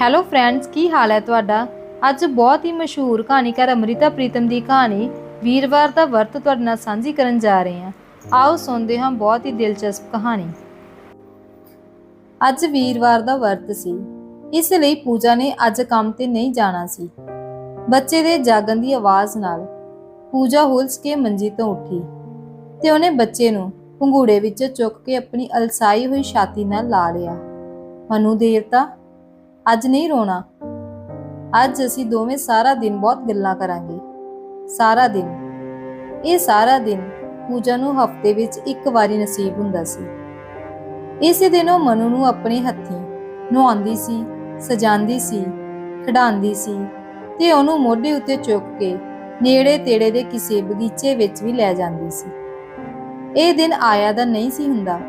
Hello friends ਕੀ ਹਾਲ ਹੈ ਤੁਹਾਡਾ? ਅੱਜ ਬਹੁਤ ਹੀ ਮਸ਼ਹੂਰ ਕਹਾਣੀਕਾਰ ਅਮ੍ਰਿਤਾ ਪ੍ਰੀਤਮ ਦੀ ਕਹਾਣੀ, ਵੀਰਵਾਰ ਦਾ ਵਰਤ ਤੁਹਾਡੇ ਨਾਲ ਸਾਂਝੀ ਕਰਨ ਜਾ ਰਹੇ ਹਾਂ। ਆਓ ਸੁਣਦੇ ਹਾਂ ਬਹੁਤ ਹੀ ਦਿਲਚਸਪ ਕਹਾਣੀ। ਅੱਜ ਵੀਰਵਾਰ ਦਾ ਵਰਤ ਸੀ। ਇਸ ਲਈ ਪੂਜਾ ਨੇ ਅੱਜ ਕੰਮ ਤੇ ਨਹੀਂ ਜਾਣਾ ਸੀ। ਬੱਚੇ ਦੇ ਜਾਗਣ ਦੀ ਆਵਾਜ਼ ਨਾਲ ਪੂਜਾ ਹੁਲਸ ਕੇ ਮੰਜੀ ਤੋਂ ਉੱਠੀ ਤੇ ਉਹਨੇ ਬੱਚੇ ਨੂੰ ਪੰਗੂੜੇ ਵਿੱਚ ਚੁੱਕ ਕੇ ਆਪਣੀ ਅਲਸਾਈ ਹੋਈ ਛਾਤੀ ਨਾਲ ਲਾ ਲਿਆ। ਮਨੂ ਦੇਵਤਾ ਅੱਜ ਨਹੀਂ ਰੋਣਾ। ਅੱਜ ਅਸੀਂ ਦੋਵੇਂ ਸਾਰਾ ਦਿਨ ਬਹੁਤ ਗੱਲਾਂ ਕਰਾਂਗੇ। ਸਾਰਾ ਦਿਨ। ਇਹ ਸਾਰਾ ਦਿਨ ਪੂਜਾ ਨੂੰ ਹਫ਼ਤੇ ਵਿੱਚ ਇੱਕ ਵਾਰੀ ਨਸੀਬ ਹੁੰਦਾ ਸੀ। ਇਸੇ ਦਿਨ ਉਹ ਮਨੂ ਨੂੰ ਆਪਣੇ ਹੱਥੀਂ ਨੁਹਾਉਂਦੀ ਸੀ, ਸਜਾਉਂਦੀ ਸੀ, ਖਿਡਾਉਂਦੀ ਸੀ ਤੇ ਉਹਨੂੰ ਮੋਢੇ ਉੱਤੇ ਚੁੱਕ ਕੇ ਨੇੜੇ ਤੇੜੇ ਦੇ ਕਿਸੇ ਬਗੀਚੇ ਵਿੱਚ ਵੀ ਲੈ ਜਾਂਦੀ ਸੀ। ਇਹ ਦਿਨ ਆਇਆ ਦਾ ਨਹੀਂ ਸੀ ਹੁੰਦਾ,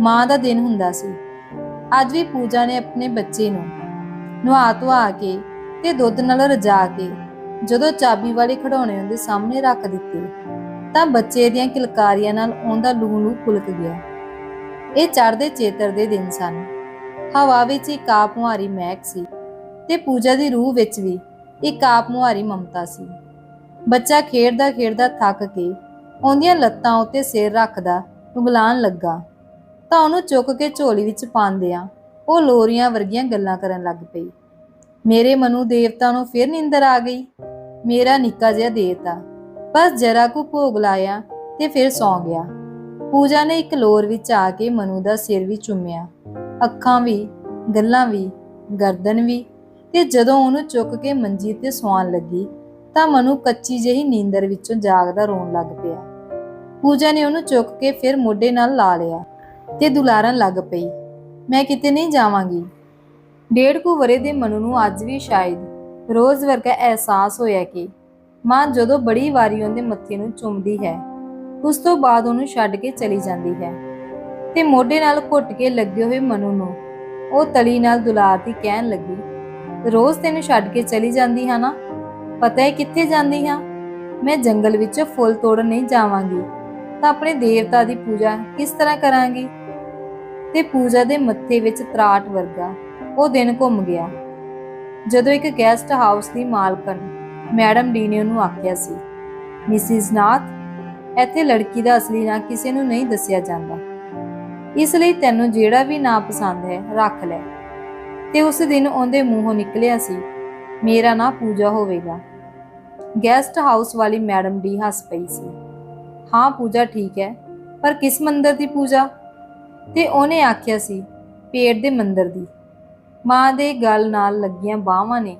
ਮਾਂ ਦਾ ਦਿਨ ਹੁੰਦਾ ਸੀ। ਅੱਜ ਵੀ ਪੂਜਾ ਨੇ ਆਪਣੇ ਬੱਚੇ ਨੂੰ ਨੁਹਾ ਧੁਆ ਕੇ ਤੇ ਦੁੱਧ ਨਾਲ ਰਜਾ ਕੇ, ਜਦੋਂ ਚਾਬੀ ਵਾਲੇ ਖਿਡੌਣੇ ਉਹਦੇ ਸਾਹਮਣੇ ਰੱਖ ਦਿੱਤੇ, ਤਾਂ ਬੱਚੇ ਦੀਆਂ ਕਿਲਕਾਰੀਆਂ ਨਾਲ ਉਹਦਾ ਲੂ ਲੂ ਪੁਲਕ ਗਿਆ। ਇਹ ਚੜਦੇ ਚੇਤਰ ਦੇ ਦਿਨ ਸਨ। ਹਵਾ ਵਿੱਚ ਇੱਕ ਆਪ ਮੁਹਾਰੀ ਮਹਿਕ ਸੀ ਤੇ ਪੂਜਾ ਦੀ ਰੂਹ ਵਿੱਚ ਵੀ ਇੱਕ ਆਪ ਮੁਹਾਰੀ ਮਮਤਾ ਸੀ। ਬੱਚਾ ਖੇਡਦਾ ਖੇਡਦਾ ਥੱਕ ਕੇ ਉਹਦੀਆਂ ਲੱਤਾਂ ਉੱਤੇ ਸਿਰ ਰੱਖਦਾ ਉਗਲਾਣ ਲੱਗਾ, ਤਾਂ ਉਹਨੂੰ ਚੁੱਕ ਕੇ ਝੋਲੀ ਵਿੱਚ ਪਾਉਂਦਿਆਂ ਉਹ ਲੋਰੀਆਂ ਵਰਗੀਆਂ ਗੱਲਾਂ ਕਰਨ ਲੱਗ ਪਈ। ਮੇਰੇ ਮਨੂ ਦੇਵਤਾ ਨੂੰ ਫਿਰ ਨਿੰਦਰ ਆ ਗਈ। ਮੇਰਾ ਨਿੱਕਾ ਜਿਹਾ ਦੇਵਤਾ। ਬਸ ਜਰਾ ਕੁ ਭੋਗ ਲਾਇਆ ਤੇ ਫਿਰ ਸੌਂ ਗਿਆ। ਪੂਜਾ ਨੇ ਇੱਕ ਲੋਰ ਵਿੱਚ ਆ ਕੇ ਮਨੂ ਦਾ ਸਿਰ ਵੀ ਚੁੰਮਿਆ। ਅੱਖਾਂ ਵੀ, ਗੱਲਾਂ ਵੀ, ਗਰਦਨ ਵੀ ਤੇ ਜਦੋਂ ਉਹਨੂੰ ਚੁੱਕ ਕੇ ਮੰਜੀ ਤੇ ਸੌਣ ਲੱਗੀ ਤਾਂ ਮਨੂ ਕੱਚੀ ਜਿਹੀ ਨੀਂਦਰ ਵਿੱਚੋਂ ਜਾਗਦਾ ਰੋਣ ਲੱਗ ਪਿਆ। ਪੂਜਾ ਨੇ ਉਹਨੂੰ ਚੁੱਕ ਕੇ ਫਿਰ ਮੋਢੇ ਨਾਲ ਲਾ ਲਿਆ ਤੇ ਦੁਲਾਰਨ ਲੱਗ ਪਈ। ਮੈਂ ਕਿਤੇ ਨਹੀਂ ਜਾਵਾਂਗੀ। ਡੇਢ ਕੁ ਵਰੇ ਦੇ ਮਨੂ ਨੂੰ ਅੱਜ ਵੀ ਸ਼ਾਇਦ ਰੋਜ਼ ਵਰਗਾ ਅਹਿਸਾਸ ਹੋਇਆ ਕਿ ਮਾਂ ਜਦੋਂ ਬੜੀ ਵਾਰੀ ਉਹਦੇ ਮੱਥੇ ਨੂੰ ਚੁੰਮਦੀ ਹੈ, ਉਸ ਤੋਂ ਬਾਅਦ ਉਹਨੂੰ ਛੱਡ ਕੇ ਚਲੀ ਜਾਂਦੀ ਹੈ ਤੇ ਮੋਢੇ ਨਾਲ ਘੁੱਟ ਕੇ ਲੱਗੇ ਹੋਏ ਮਨੂ ਨੂੰ ਉਹ ਤਲੀ ਨਾਲ ਦੁਲਾਰਦੀ ਕਹਿਣ ਲੱਗੀ, ਰੋਜ਼ ਤੈਨੂੰ ਛੱਡ ਕੇ ਚਲੀ ਜਾਂਦੀ ਹਾਂ ਨਾ? ਪਤਾ ਹੈ ਕਿੱਥੇ ਜਾਂਦੀ ਹਾਂ? ਮੈਂ ਜੰਗਲ ਵਿੱਚ ਫੁੱਲ ਤੋੜਨ ਨਹੀਂ ਜਾਵਾਂਗੀ। ਤਾਂ ਆਪਣੇ ਦੇਵਤਾ ਦੀ ਪੂਜਾ ਕਿਸ ਤਰ੍ਹਾਂ ਕਰਾਂਗੀ? ਤੇ ਪੂਜਾ ਦੇ ਮੱਥੇ ਵਿੱਚ ਤਰਾਟ ਵਰਗਾ, ਉਹ ਦਿਨ ਘੁੰਮ ਗਿਆ। ਜਦੋਂ ਇੱਕ ਗੈਸਟ ਹਾਊਸ ਦੀ ਮਾਲਕਨ ਮੈਡਮ ਡੀ ਨੇ ਉਹਨੂੰ ਆਖਿਆ ਸੀ, ਮਿਸਿਸ ਨਾਥ, ਇੱਥੇ ਲੜਕੀ ਦਾ ਅਸਲੀ ਨਾਂ ਕਿਸੇ ਨੂੰ ਨਹੀਂ ਦੱਸਿਆ ਜਾਂਦਾ। ਇਸ ਲਈ ਤੈਨੂੰ ਜਿਹੜਾ ਵੀ ਨਾਂ ਪਸੰਦ ਹੈ, ਰੱਖ ਲੈ। ਤੇ ਉਸ ਦਿਨ ਉਹਦੇ ਮੂੰਹੋਂ ਨਿਕਲਿਆ ਸੀ, ਮੇਰਾ ਨਾਂ ਪੂਜਾ ਹੋਵੇਗਾ। ਗੈਸਟ ਹਾਊਸ ਵਾਲੀ ਮੈਡਮ ਡੀ ਹੱਸ ਪਈ ਸੀ, ਹਾਂ, ਪੂਜਾ ਠੀਕ ਹੈ, ਪਰ ਕਿਸ ਮੰਦਰ ਦੀ ਪੂਜਾ? ਤੇ ਉਹਨੇ ਆਖਿਆ ਸੀ, ਪੇਟ ਦੇ ਮੰਦਰ ਦੀ। ਮਾਂ ਦੇ ਗਲ ਨਾਲ ਲੱਗੀਆਂ ਬਾਹਾਂ ਨੇ,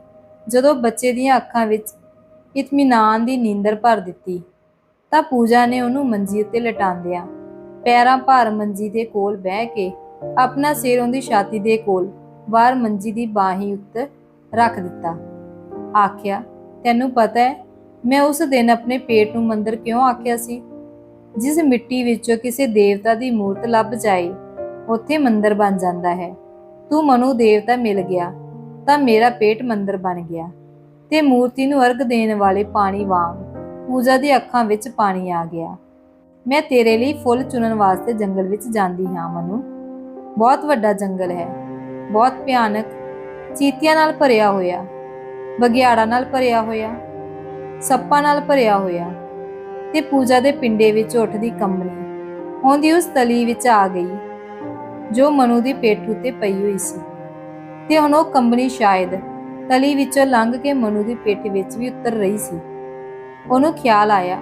ਜਦੋਂ ਬੱਚੇ ਦੀਆਂ ਅੱਖਾਂ ਵਿੱਚ ਇਤਮੀਨਾਨ ਦੀ ਨੀਂਦਰ ਭਰ ਦਿੱਤੀ, ਤਾਂ ਪੂਜਾ ਨੇ ਉਹਨੂੰ ਮੰਜੀ ਉੱਤੇ ਲਟਾਉਂਦਿਆਂ ਪੈਰਾਂ ਭਾਰ ਮੰਜੀ ਦੇ ਕੋਲ ਬਹਿ ਕੇ ਆਪਣਾ ਸਿਰ ਉਹਦੀ ਛਾਤੀ ਦੇ ਕੋਲ ਬਾਹਰ ਮੰਜੀ ਦੀ ਬਾਹੀ ਉੱਤੇ ਰੱਖ ਦਿੱਤਾ। ਆਖਿਆ, ਤੈਨੂੰ ਪਤਾ ਹੈ, ਮੈਂ ਉਸ ਦਿਨ ਆਪਣੇ ਪੇਟ ਨੂੰ ਮੰਦਰ ਕਿਉਂ ਆਖਿਆ ਸੀ? ਜਿਸ ਮਿੱਟੀ ਵਿੱਚੋਂ ਕਿਸੇ ਦੇਵਤਾ ਦੀ ਮੂਰਤ ਲੱਭ ਜਾਏ, ਉੱਥੇ ਮੰਦਰ ਬਣ ਜਾਂਦਾ ਹੈ। ਤੂੰ ਮਨੂ ਦੇਵਤਾ ਮਿਲ ਗਿਆ, ਤਾਂ ਮੇਰਾ ਪੇਟ ਮੰਦਰ ਬਣ ਗਿਆ। ਤੇ ਮੂਰਤੀ ਨੂੰ ਅਰਗ ਦੇਣ ਵਾਲੇ ਪਾਣੀ ਵਾਂਗ ਪੂਜਾ ਦੀ ਅੱਖਾਂ ਵਿੱਚ ਪਾਣੀ ਆ ਗਿਆ। ਮੈਂ ਤੇਰੇ ਲਈ ਫੁੱਲ ਚੁਣਨ ਵਾਸਤੇ ਜੰਗਲ ਵਿੱਚ ਜਾਂਦੀ ਹਾਂ, ਮਨੂ। ਬਹੁਤ ਵੱਡਾ ਜੰਗਲ ਹੈ। ਬਹੁਤ ਭਿਆਨਕ। ਚੀਤਿਆਂ ਨਾਲ ਭਰਿਆ ਹੋਇਆ। ਬਗਿਆੜਾਂ ਨਾਲ ਭਰਿਆ ਹੋਇਆ। ਸੱਪਾਂ ਨਾਲ ਭਰਿਆ ਹੋਇਆ। ਤੇ ਪੂਜਾ ਦੇ ਪਿੰਡੇ ਵਿੱਚ ਉੱਠਦੀ ਕੰਬਣੀ। ਉਹਦੀ ਉਸ ਤਲੀ ਵਿੱਚ ਆ ਗਈ, ਜੋ ਮਨੂ ਦੀ ਪੇਟ ਉੱਤੇ ਪਈ ਹੋਈ ਸੀ। ਤੇ ਹੁਣ ਉਹ ਕੰਬਣੀ ਸ਼ਾਇਦ ਤਲੀ ਵਿੱਚੋਂ ਲੰਘ ਕੇ ਮਨੂ ਦੀ ਪੇਟ ਵਿੱਚ ਵੀ ਉਤਰ ਰਹੀ ਸੀ। ਉਹਨੂੰ ਖਿਆਲ ਆਇਆ,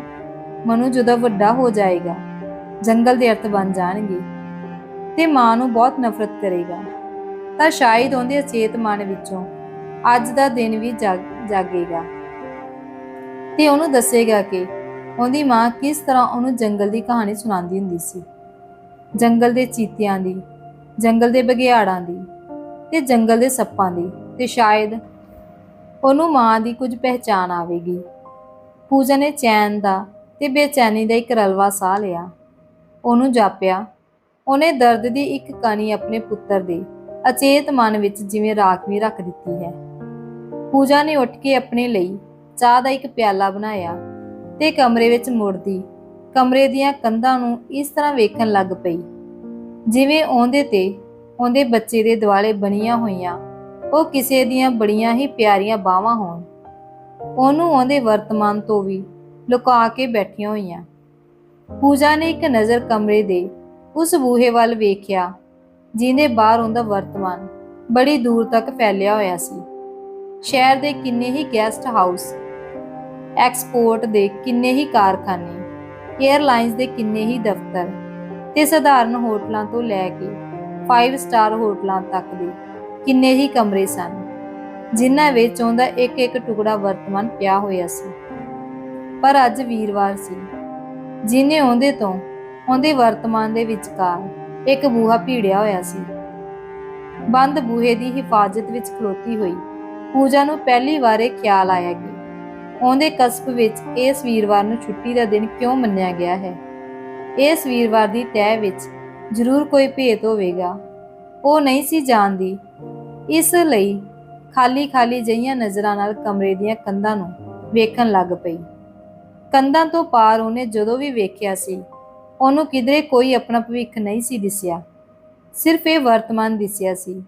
ਮਨੂ ਜਦੋਂ ਵੱਡਾ ਹੋ ਜਾਏਗਾ, ਜੰਗਲ ਦੇ ਅਰਥ ਬਣ ਜਾਣਗੇ ਤੇ ਮਾਂ ਨੂੰ ਬਹੁਤ ਨਫ਼ਰਤ ਕਰੇਗਾ, ਤਾਂ ਸ਼ਾਇਦ ਉਹਦੇ ਅਚੇਤ ਮਨ ਵਿੱਚੋਂ ਅੱਜ ਦਾ ਦਿਨ ਵੀ ਜਾਗ- ਜਾਗੇਗਾ। ਤੇ ਉਹਨੂੰ ਦੱਸੇਗਾ ਕਿ ਉਹਦੀ ਮਾਂ ਕਿਸ ਤਰ੍ਹਾਂ ਉਹਨੂੰ ਜੰਗਲ ਦੀ ਕਹਾਣੀ ਸੁਣਾਉਂਦੀ ਹੁੰਦੀ ਸੀ? ਜੰਗਲ ਦੇ ਚੀਤਿਆਂ ਦੀ, ਜੰਗਲ ਦੇ ਬਘਿਆੜਾਂ ਦੀ ਤੇ ਜੰਗਲ ਦੇ ਸੱਪਾਂ ਦੀ ਤੇ ਸ਼ਾਇਦ ਉਹਨੂੰ ਮਾਂ ਦੀ ਕੁਝ ਪਹਿਚਾਨ ਆਵੇਗੀ। ਪੂਜਾ ਨੇ ਚੈਨ ਦਾ ਤੇ ਬੇਚੈਨੀ ਦਾ ਇੱਕ ਰਲਵਾ ਸਾਹ ਲਿਆ। ਉਹਨੂੰ ਜਾਪਿਆ, ਉਹਨੇ ਦਰਦ ਦੀ ਇੱਕ ਕਣੀ ਆਪਣੇ ਪੁੱਤਰ ਦੇ ਅਚੇਤ ਮਨ ਵਿੱਚ ਜਿਵੇਂ ਰਾਖਵੀਂ ਰੱਖ ਦਿੱਤੀ ਹੈ। ਪੂਜਾ ਨੇ ਉੱਠ ਕੇ ਆਪਣੇ ਲਈ ਚਾਹ ਦਾ ਇੱਕ ਪਿਆਲਾ ਬਣਾਇਆ। ਤੇ ਕਮਰੇ ਵਿੱਚ ਮੁੜਦੀ। ਕਮਰੇ ਦੀਆਂ ਕੰਧਾਂ ਨੂੰ ਇਸ ਤਰ੍ਹਾਂ ਵੇਖਣ ਲੱਗ ਪਈ। ਜਿਵੇਂ ਉਹਦੇ ਤੇ ਉਹਦੇ ਬੱਚੇ ਦੇ ਦੁਆਲੇ ਬਣੀਆਂ ਹੋਈਆਂ, ਉਹ ਕਿਸੇ ਦੀਆਂ ਬੜੀਆਂ ਹੀ ਪਿਆਰੀਆਂ ਬਾਹਾਂ ਹੋਣ। ਉਹਨੂੰ ਉਹਦੇ ਵਰਤਮਾਨ ਤੋਂ ਵੀ ਲੁਕਾ ਕੇ ਬੈਠੀਆਂ ਹੋਈਆਂ। ਪੂਜਾ ਨੇ ਇੱਕ ਨਜ਼ਰ ਕਮਰੇ ਦੇ ਉਸ ਬੂਹੇ ਵੱਲ ਵੇਖਿਆ, ਜਿਹਦੇ ਬਾਹਰ ਉਹਦਾ ਵਰਤਮਾਨ ਬੜੀ ਦੂਰ ਤੱਕ ਫੈਲਿਆ ਹੋਇਆ ਸੀ। ਸ਼ਹਿਰ ਦੇ ਕਿੰਨੇ ਹੀ ਗੈਸਟ ਹਾਊਸ ਐਕਸਪੋਰਟ ਦੇ ਕਿੰਨੇ ਹੀ ਕਾਰਖਾਨੇ 에ਅਰਲਾਈਨਸ ਦੇ ਕਿੰਨੇ ਹੀ ਦਫ਼ਤਰ ਤੇ ਸਧਾਰਨ ਹੋਟਲਾਂ ਤੋਂ ਲੈ ਕੇ 5 ਸਟਾਰ ਹੋਟਲਾਂ ਤੱਕ ਦੇ ਕਿੰਨੇ ਹੀ ਕਮਰੇ ਸਨ, ਜਿਨ੍ਹਾਂ ਵਿੱਚ ਉਹਦਾ ਇੱਕ ਇੱਕ ਟੁਕੜਾ ਵਰਤਮਾਨ ਪਿਆ ਹੋਇਆ ਸੀ। ਪਰ ਅੱਜ ਵੀਰਵਾਰ ਸੀ, ਜਿਨੇ ਉਹਦੇ ਤੋਂ ਉਹਦੇ ਵਰਤਮਾਨ ਦੇ ਵਿਚਕਾਰ ਇੱਕ ਬੂਹਾ ਭੀੜਿਆ ਹੋਇਆ ਸੀ। ਬੰਦ ਬੂਹੇ ਦੀ ਹਿਫਾਜ਼ਤ ਵਿੱਚ ਖਲੋਤੀ ਹੋਈ ਪੂਜਾ ਨੂੰ ਪਹਿਲੀ ਵਾਰ ਇਹ ਖਿਆਲ ਆਇਆ ਕਿ ਉਹਦੇ ਕਸਬ ਵਿੱਚ ਇਸ ਵੀਰਵਾਰ ਨੂੰ ਛੁੱਟੀ ਦਾ ਦਿਨ ਕਿਉਂ ਮੰਨਿਆ ਗਿਆ ਹੈ? ਇਸ ਵੀਰਵਾਰ ਦੀ ਤੈਅ ਵਿੱਚ ਜ਼ਰੂਰ ਕੋਈ ਭੇਤ ਹੋਵੇਗਾ। ਉਹ ਨਹੀਂ ਸੀ ਜਾਣਦੀ। ਇਸ ਲਈ ਖਾਲੀ ਖਾਲੀ ਜਈਆਂ ਨਜ਼ਰਾਂ ਨਾਲ ਕਮਰੇ ਦੀਆਂ ਕੰਧਾਂ ਨੂੰ ਵੇਖਣ ਲੱਗ ਪਈ। ਕੰਧਾਂ ਤੋਂ ਪਾਰ ਉਹਨੇ ਜਦੋਂ ਵੀ ਵੇਖਿਆ ਸੀ, ਉਹਨੂੰ ਕਿਧਰੇ ਕੋਈ ਆਪਣਾ ਭਵਿੱਖ ਨਹੀਂ ਸੀ ਦਿਸਿਆ। ਸਿਰਫ ਇਹ ਵਰਤਮਾਨ ਦਿਸਿਆ ਸੀ।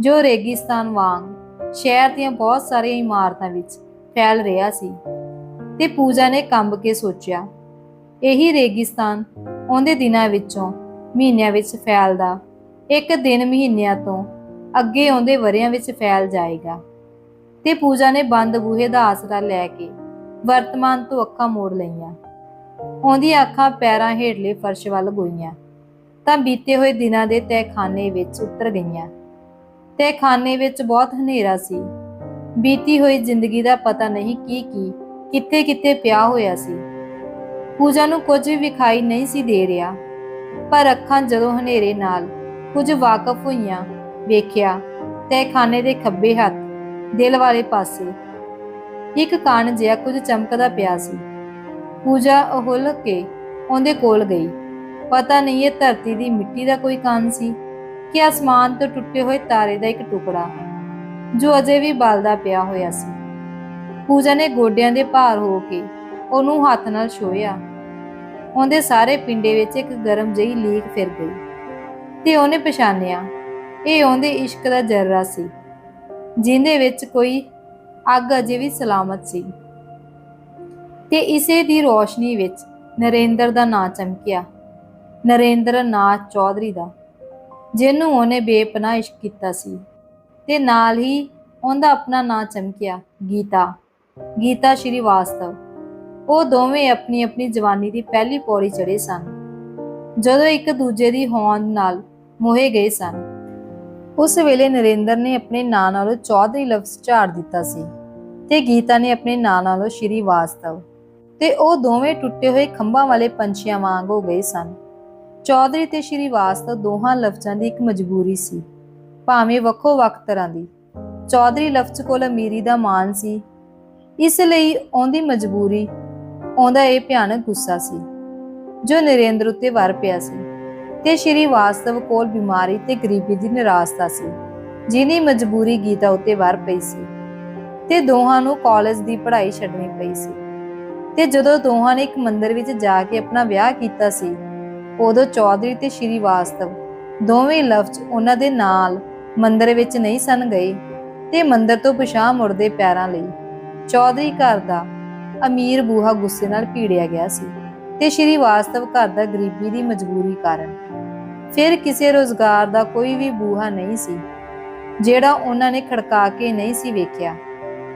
ਜੋ ਰੇਗਿਸਤਾਨ ਵਾਂਗ ਸ਼ਹਿਰ ਦੀਆਂ ਬਹੁਤ ਸਾਰੀਆਂ ਇਮਾਰਤਾਂ ਵਿੱਚ ਫੈਲ ਰਿਹਾ ਸੀ ਤੇ ਪੂਜਾ ਨੇ ਕੰਬ ਕੇ ਸੋਚਿਆ, ਇਹੀ ਰੇਗਿਸਤਾਨ ਉਹਦੇ ਦਿਨਾਂ ਵਿੱਚੋਂ ਮਹੀਨਿਆਂ ਵਿੱਚ ਫੈਲਦਾ, ਇੱਕ ਦਿਨ ਮਹੀਨਿਆਂ ਤੋਂ ਅੱਗੇ ਆਉਂਦੇ ਵਰਿਆਂ ਵਿੱਚ ਫੈਲ ਜਾਏਗਾ। ਤੇ ਪੂਜਾ ਨੇ ਬੰਦ ਬੂਹੇ ਦਾ ਆਸਰਾ ਲੈ ਕੇ ਵਰਤਮਾਨ ਤੋਂ ਅੱਖਾਂ ਮੋੜ ਲਈਆਂ। ਉਹਦੀਆਂ ਅੱਖਾਂ ਪੈਰਾਂ ਹੇਠਲੇ ਫਰਸ਼ ਵੱਲ ਗੋਈਆਂ। ਤਾਂ ਬੀਤੇ ਹੋਏ ਦਿਨਾਂ ਦੇ ਤਹਿਖਾਨੇ ਵਿੱਚ ਉਤਰ ਗਈਆਂ। ਤਹਿਖਾਨੇ ਵਿੱਚ ਬਹੁਤ ਹਨੇਰਾ ਸੀ। ਬੀਤੀ ਹੋਈ ਜ਼ਿੰਦਗੀ ਦਾ ਪਤਾ ਨਹੀਂ ਕੀ ਕੀ, ਕਿੱਥੇ ਕਿੱਥੇ ਪਿਆ ਹੋਇਆ ਸੀ। ਪੂਜਾ ਨੂੰ ਕੁਝ ਵੀ ਵਿਖਾਈ ਨਹੀਂ ਸੀ ਦੇ ਰਿਹਾ। ਪਰ ਅੱਖਾਂ ਜਦੋਂ ਹਨੇਰੇ ਨਾਲ ਕੁਝ ਵਾਕਫ ਹੋਈਆਂ, ਵੇਖਿਆ ਤਹਿਖਾਨੇ ਦੇ ਖੱਬੇ ਹੱਥ, ਦਿਲ ਵਾਲੇ ਪਾਸੇ, ਇੱਕ ਕਾਣ ਜਿਹਾ ਕੁਝ ਚਮਕਦਾ ਪਿਆ ਸੀ। ਪੂਜਾ ਉਹਲ ਕੇ ਉਹਦੇ ਕੋਲ ਗਈ। ਪਤਾ ਨਹੀਂ ਇਹ ਧਰਤੀ ਦੀ ਮਿੱਟੀ ਦਾ ਕੋਈ ਕਾਨ ਸੀ, ਕਿ ਅਸਮਾਨ ਤੋਂ ਟੁੱਟੇ ਹੋਏ ਤਾਰੇ ਦਾ ਇੱਕ ਟੁਕੜਾ। ਜੋ ਅਜੇ ਵੀ ਬਲਦਾ ਪਿਆ ਹੋਇਆ ਸੀ। ਪੂਜਾ ਨੇ ਗੋਡਿਆਂ ਦੇ ਭਾਰ ਹੋ ਕੇ ਉਹਨੂੰ ਹੱਥ ਨਾਲ ਛੋਇਆ ਉਹਦੇ ਸਾਰੇ ਪਿੰਡੇ ਵਿੱਚ ਇੱਕ ਗਰਮ ਜਿਹੀ ਲੀਕ ਫਿਰ ਗਈ ਤੇ ਉਹਨੇ ਪਛਾਣਿਆ, ਇਹ ਉਹਦੇ ਇਸ਼ਕ ਦਾ ਜਰਰਾ ਸੀ, ਜਿੰਦੇ ਵਿੱਚ ਕੋਈ ਅੱਗ ਅਜੇ ਵੀ ਸਲਾਮਤ ਸੀ। ਤੇ ਇਸੇ ਦੀ ਰੋਸ਼ਨੀ ਵਿੱਚ ਨਰਿੰਦਰ ਦਾ ਨਾਂ ਚਮਕਿਆ, ਨਰਿੰਦਰ ਨਾਥ ਚੌਧਰੀ ਦਾ, ਜਿਹਨੂੰ ਉਹਨੇ ਬੇਪਨਾਹ ਇਸ਼ਕ ਕੀਤਾ ਸੀ। ਤੇ ਨਾਲ ਹੀ ਉਹਦਾ ਆਪਣਾ ਨਾਂ ਚਮਕਿਆ, ਗੀਤਾ। ਗੀਤਾ ਸ਼੍ਰੀ ਵਾਸਤਵ। ਉਹ ਦੋਵੇਂ ਆਪਣੀ ਆਪਣੀ ਜਵਾਨੀ ਦੀ ਪਹਿਲੀ ਪੌੜੀ ਚੜੇ ਸਨ। ਜਦੋਂ ਇੱਕ ਦੂਜੇ ਦੀ ਹੋਂਦ ਨਾਲ ਮੋਹੇ ਗਏ ਸਨ। ਉਸ ਵੇਲੇ ਨਰਿੰਦਰ ਨੇ ਆਪਣੇ ਨਾਂ ਨਾਲੋਂ ਚੌਧਰੀ ਲਫ਼ਜ਼ ਝਾੜ ਦਿੱਤਾ ਸੀ ਤੇ ਗੀਤਾ ਨੇ ਆਪਣੇ ਨਾਂ ਨਾਲੋਂ ਸ਼੍ਰੀ ਵਾਸਤਵ। ਤੇ ਉਹ ਦੋਵੇਂ ਟੁੱਟੇ ਹੋਏ ਖੰਭਾਂ ਵਾਲੇ ਪੰਛੀਆਂ ਵਾਂਗ ਹੋ ਗਏ ਸਨ। ਚੌਧਰੀ ਤੇ ਸ਼੍ਰੀ ਵਾਸਤਵ ਦੋਹਾਂ ਲਫ਼ਜ਼ਾਂ ਦੀ ਇੱਕ ਮਜਬੂਰੀ ਸੀ। ਭਾਵੇਂ ਵੱਖੋ ਵੱਖ ਤਰ੍ਹਾਂ ਦੀ। ਚੌਧਰੀ ਲਫ਼ਜ਼ ਕੋਲ ਅਮੀਰੀ ਦਾ ਮਾਨ ਸੀ। ਇਸ ਲਈ ਉਹਦੀ ਮਜਬੂਰੀ, ਉਹਦਾ ਇਹ ਭਿਆਨਕ ਗੁੱਸਾ ਸੀ, ਜੋ ਨਰੇਂਦਰ ਉੱਤੇ ਵਰ ਪਿਆ ਸੀ ਤੇ ਸ਼੍ਰੀ ਵਾਸਤਵ ਕੋਲ ਬਿਮਾਰੀ ਤੇ ਗਰੀਬੀ ਦੀ ਨਿਰਾਸ਼ਤਾ ਸੀ ਜਿਨੀ ਮਜਬੂਰੀ ਗੀਤਾ ਉੱਤੇ ਵਰ ਪਈ ਸੀ ਤੇ ਦੋਹਾਂ ਨੂੰ ਕਾਲਜ ਦੀ ਪੜ੍ਹਾਈ ਛੱਡਣੀ ਪਈ ਸੀ। ਤੇ ਜਦੋਂ ਦੋਹਾਂ ਨੇ ਇੱਕ ਮੰਦਿਰ ਵਿੱਚ ਜਾ ਕੇ ਆਪਣਾ ਵਿਆਹ ਕੀਤਾ ਸੀ, ਉਦੋਂ ਚੌਧਰੀ ਤੇ ਸ਼੍ਰੀ ਵਾਸਤਵ ਦੋਵੇਂ ਲਫ਼ਜ਼ ਉਹਨਾਂ ਦੇ ਨਾਲ ਮੰਦਰ ਵਿੱਚ ਨਹੀਂ ਸਨ ਗਏ ਤੇ ਮੰਦਰ ਤੋਂ ਪਿਛਾਂ ਮੁੜਦੇ ਪੈਰਾਂ ਲਈ ਚੌਧਰੀ ਘਰ ਦਾ ਅਮੀਰ ਬੂਹਾ ਗੁੱਸੇ ਨਾਲ ਭੀੜਿਆ ਗਿਆ ਸੀ ਤੇ ਸ਼੍ਰੀ ਵਾਸਤਵ ਘਰ ਦਾ ਗਰੀਬੀ ਦੀ ਮਜਬੂਰੀ ਕਾਰਨ। ਫਿਰ ਕਿਸੇ ਰੋਜ਼ਗਾਰ ਦਾ ਕੋਈ ਵੀ ਬੂਹਾ ਨਹੀਂ ਸੀ, ਜਿਹੜਾ ਉਹਨਾਂ ਨੇ ਖੜਕਾ ਕੇ ਨਹੀਂ ਸੀ ਵੇਖਿਆ।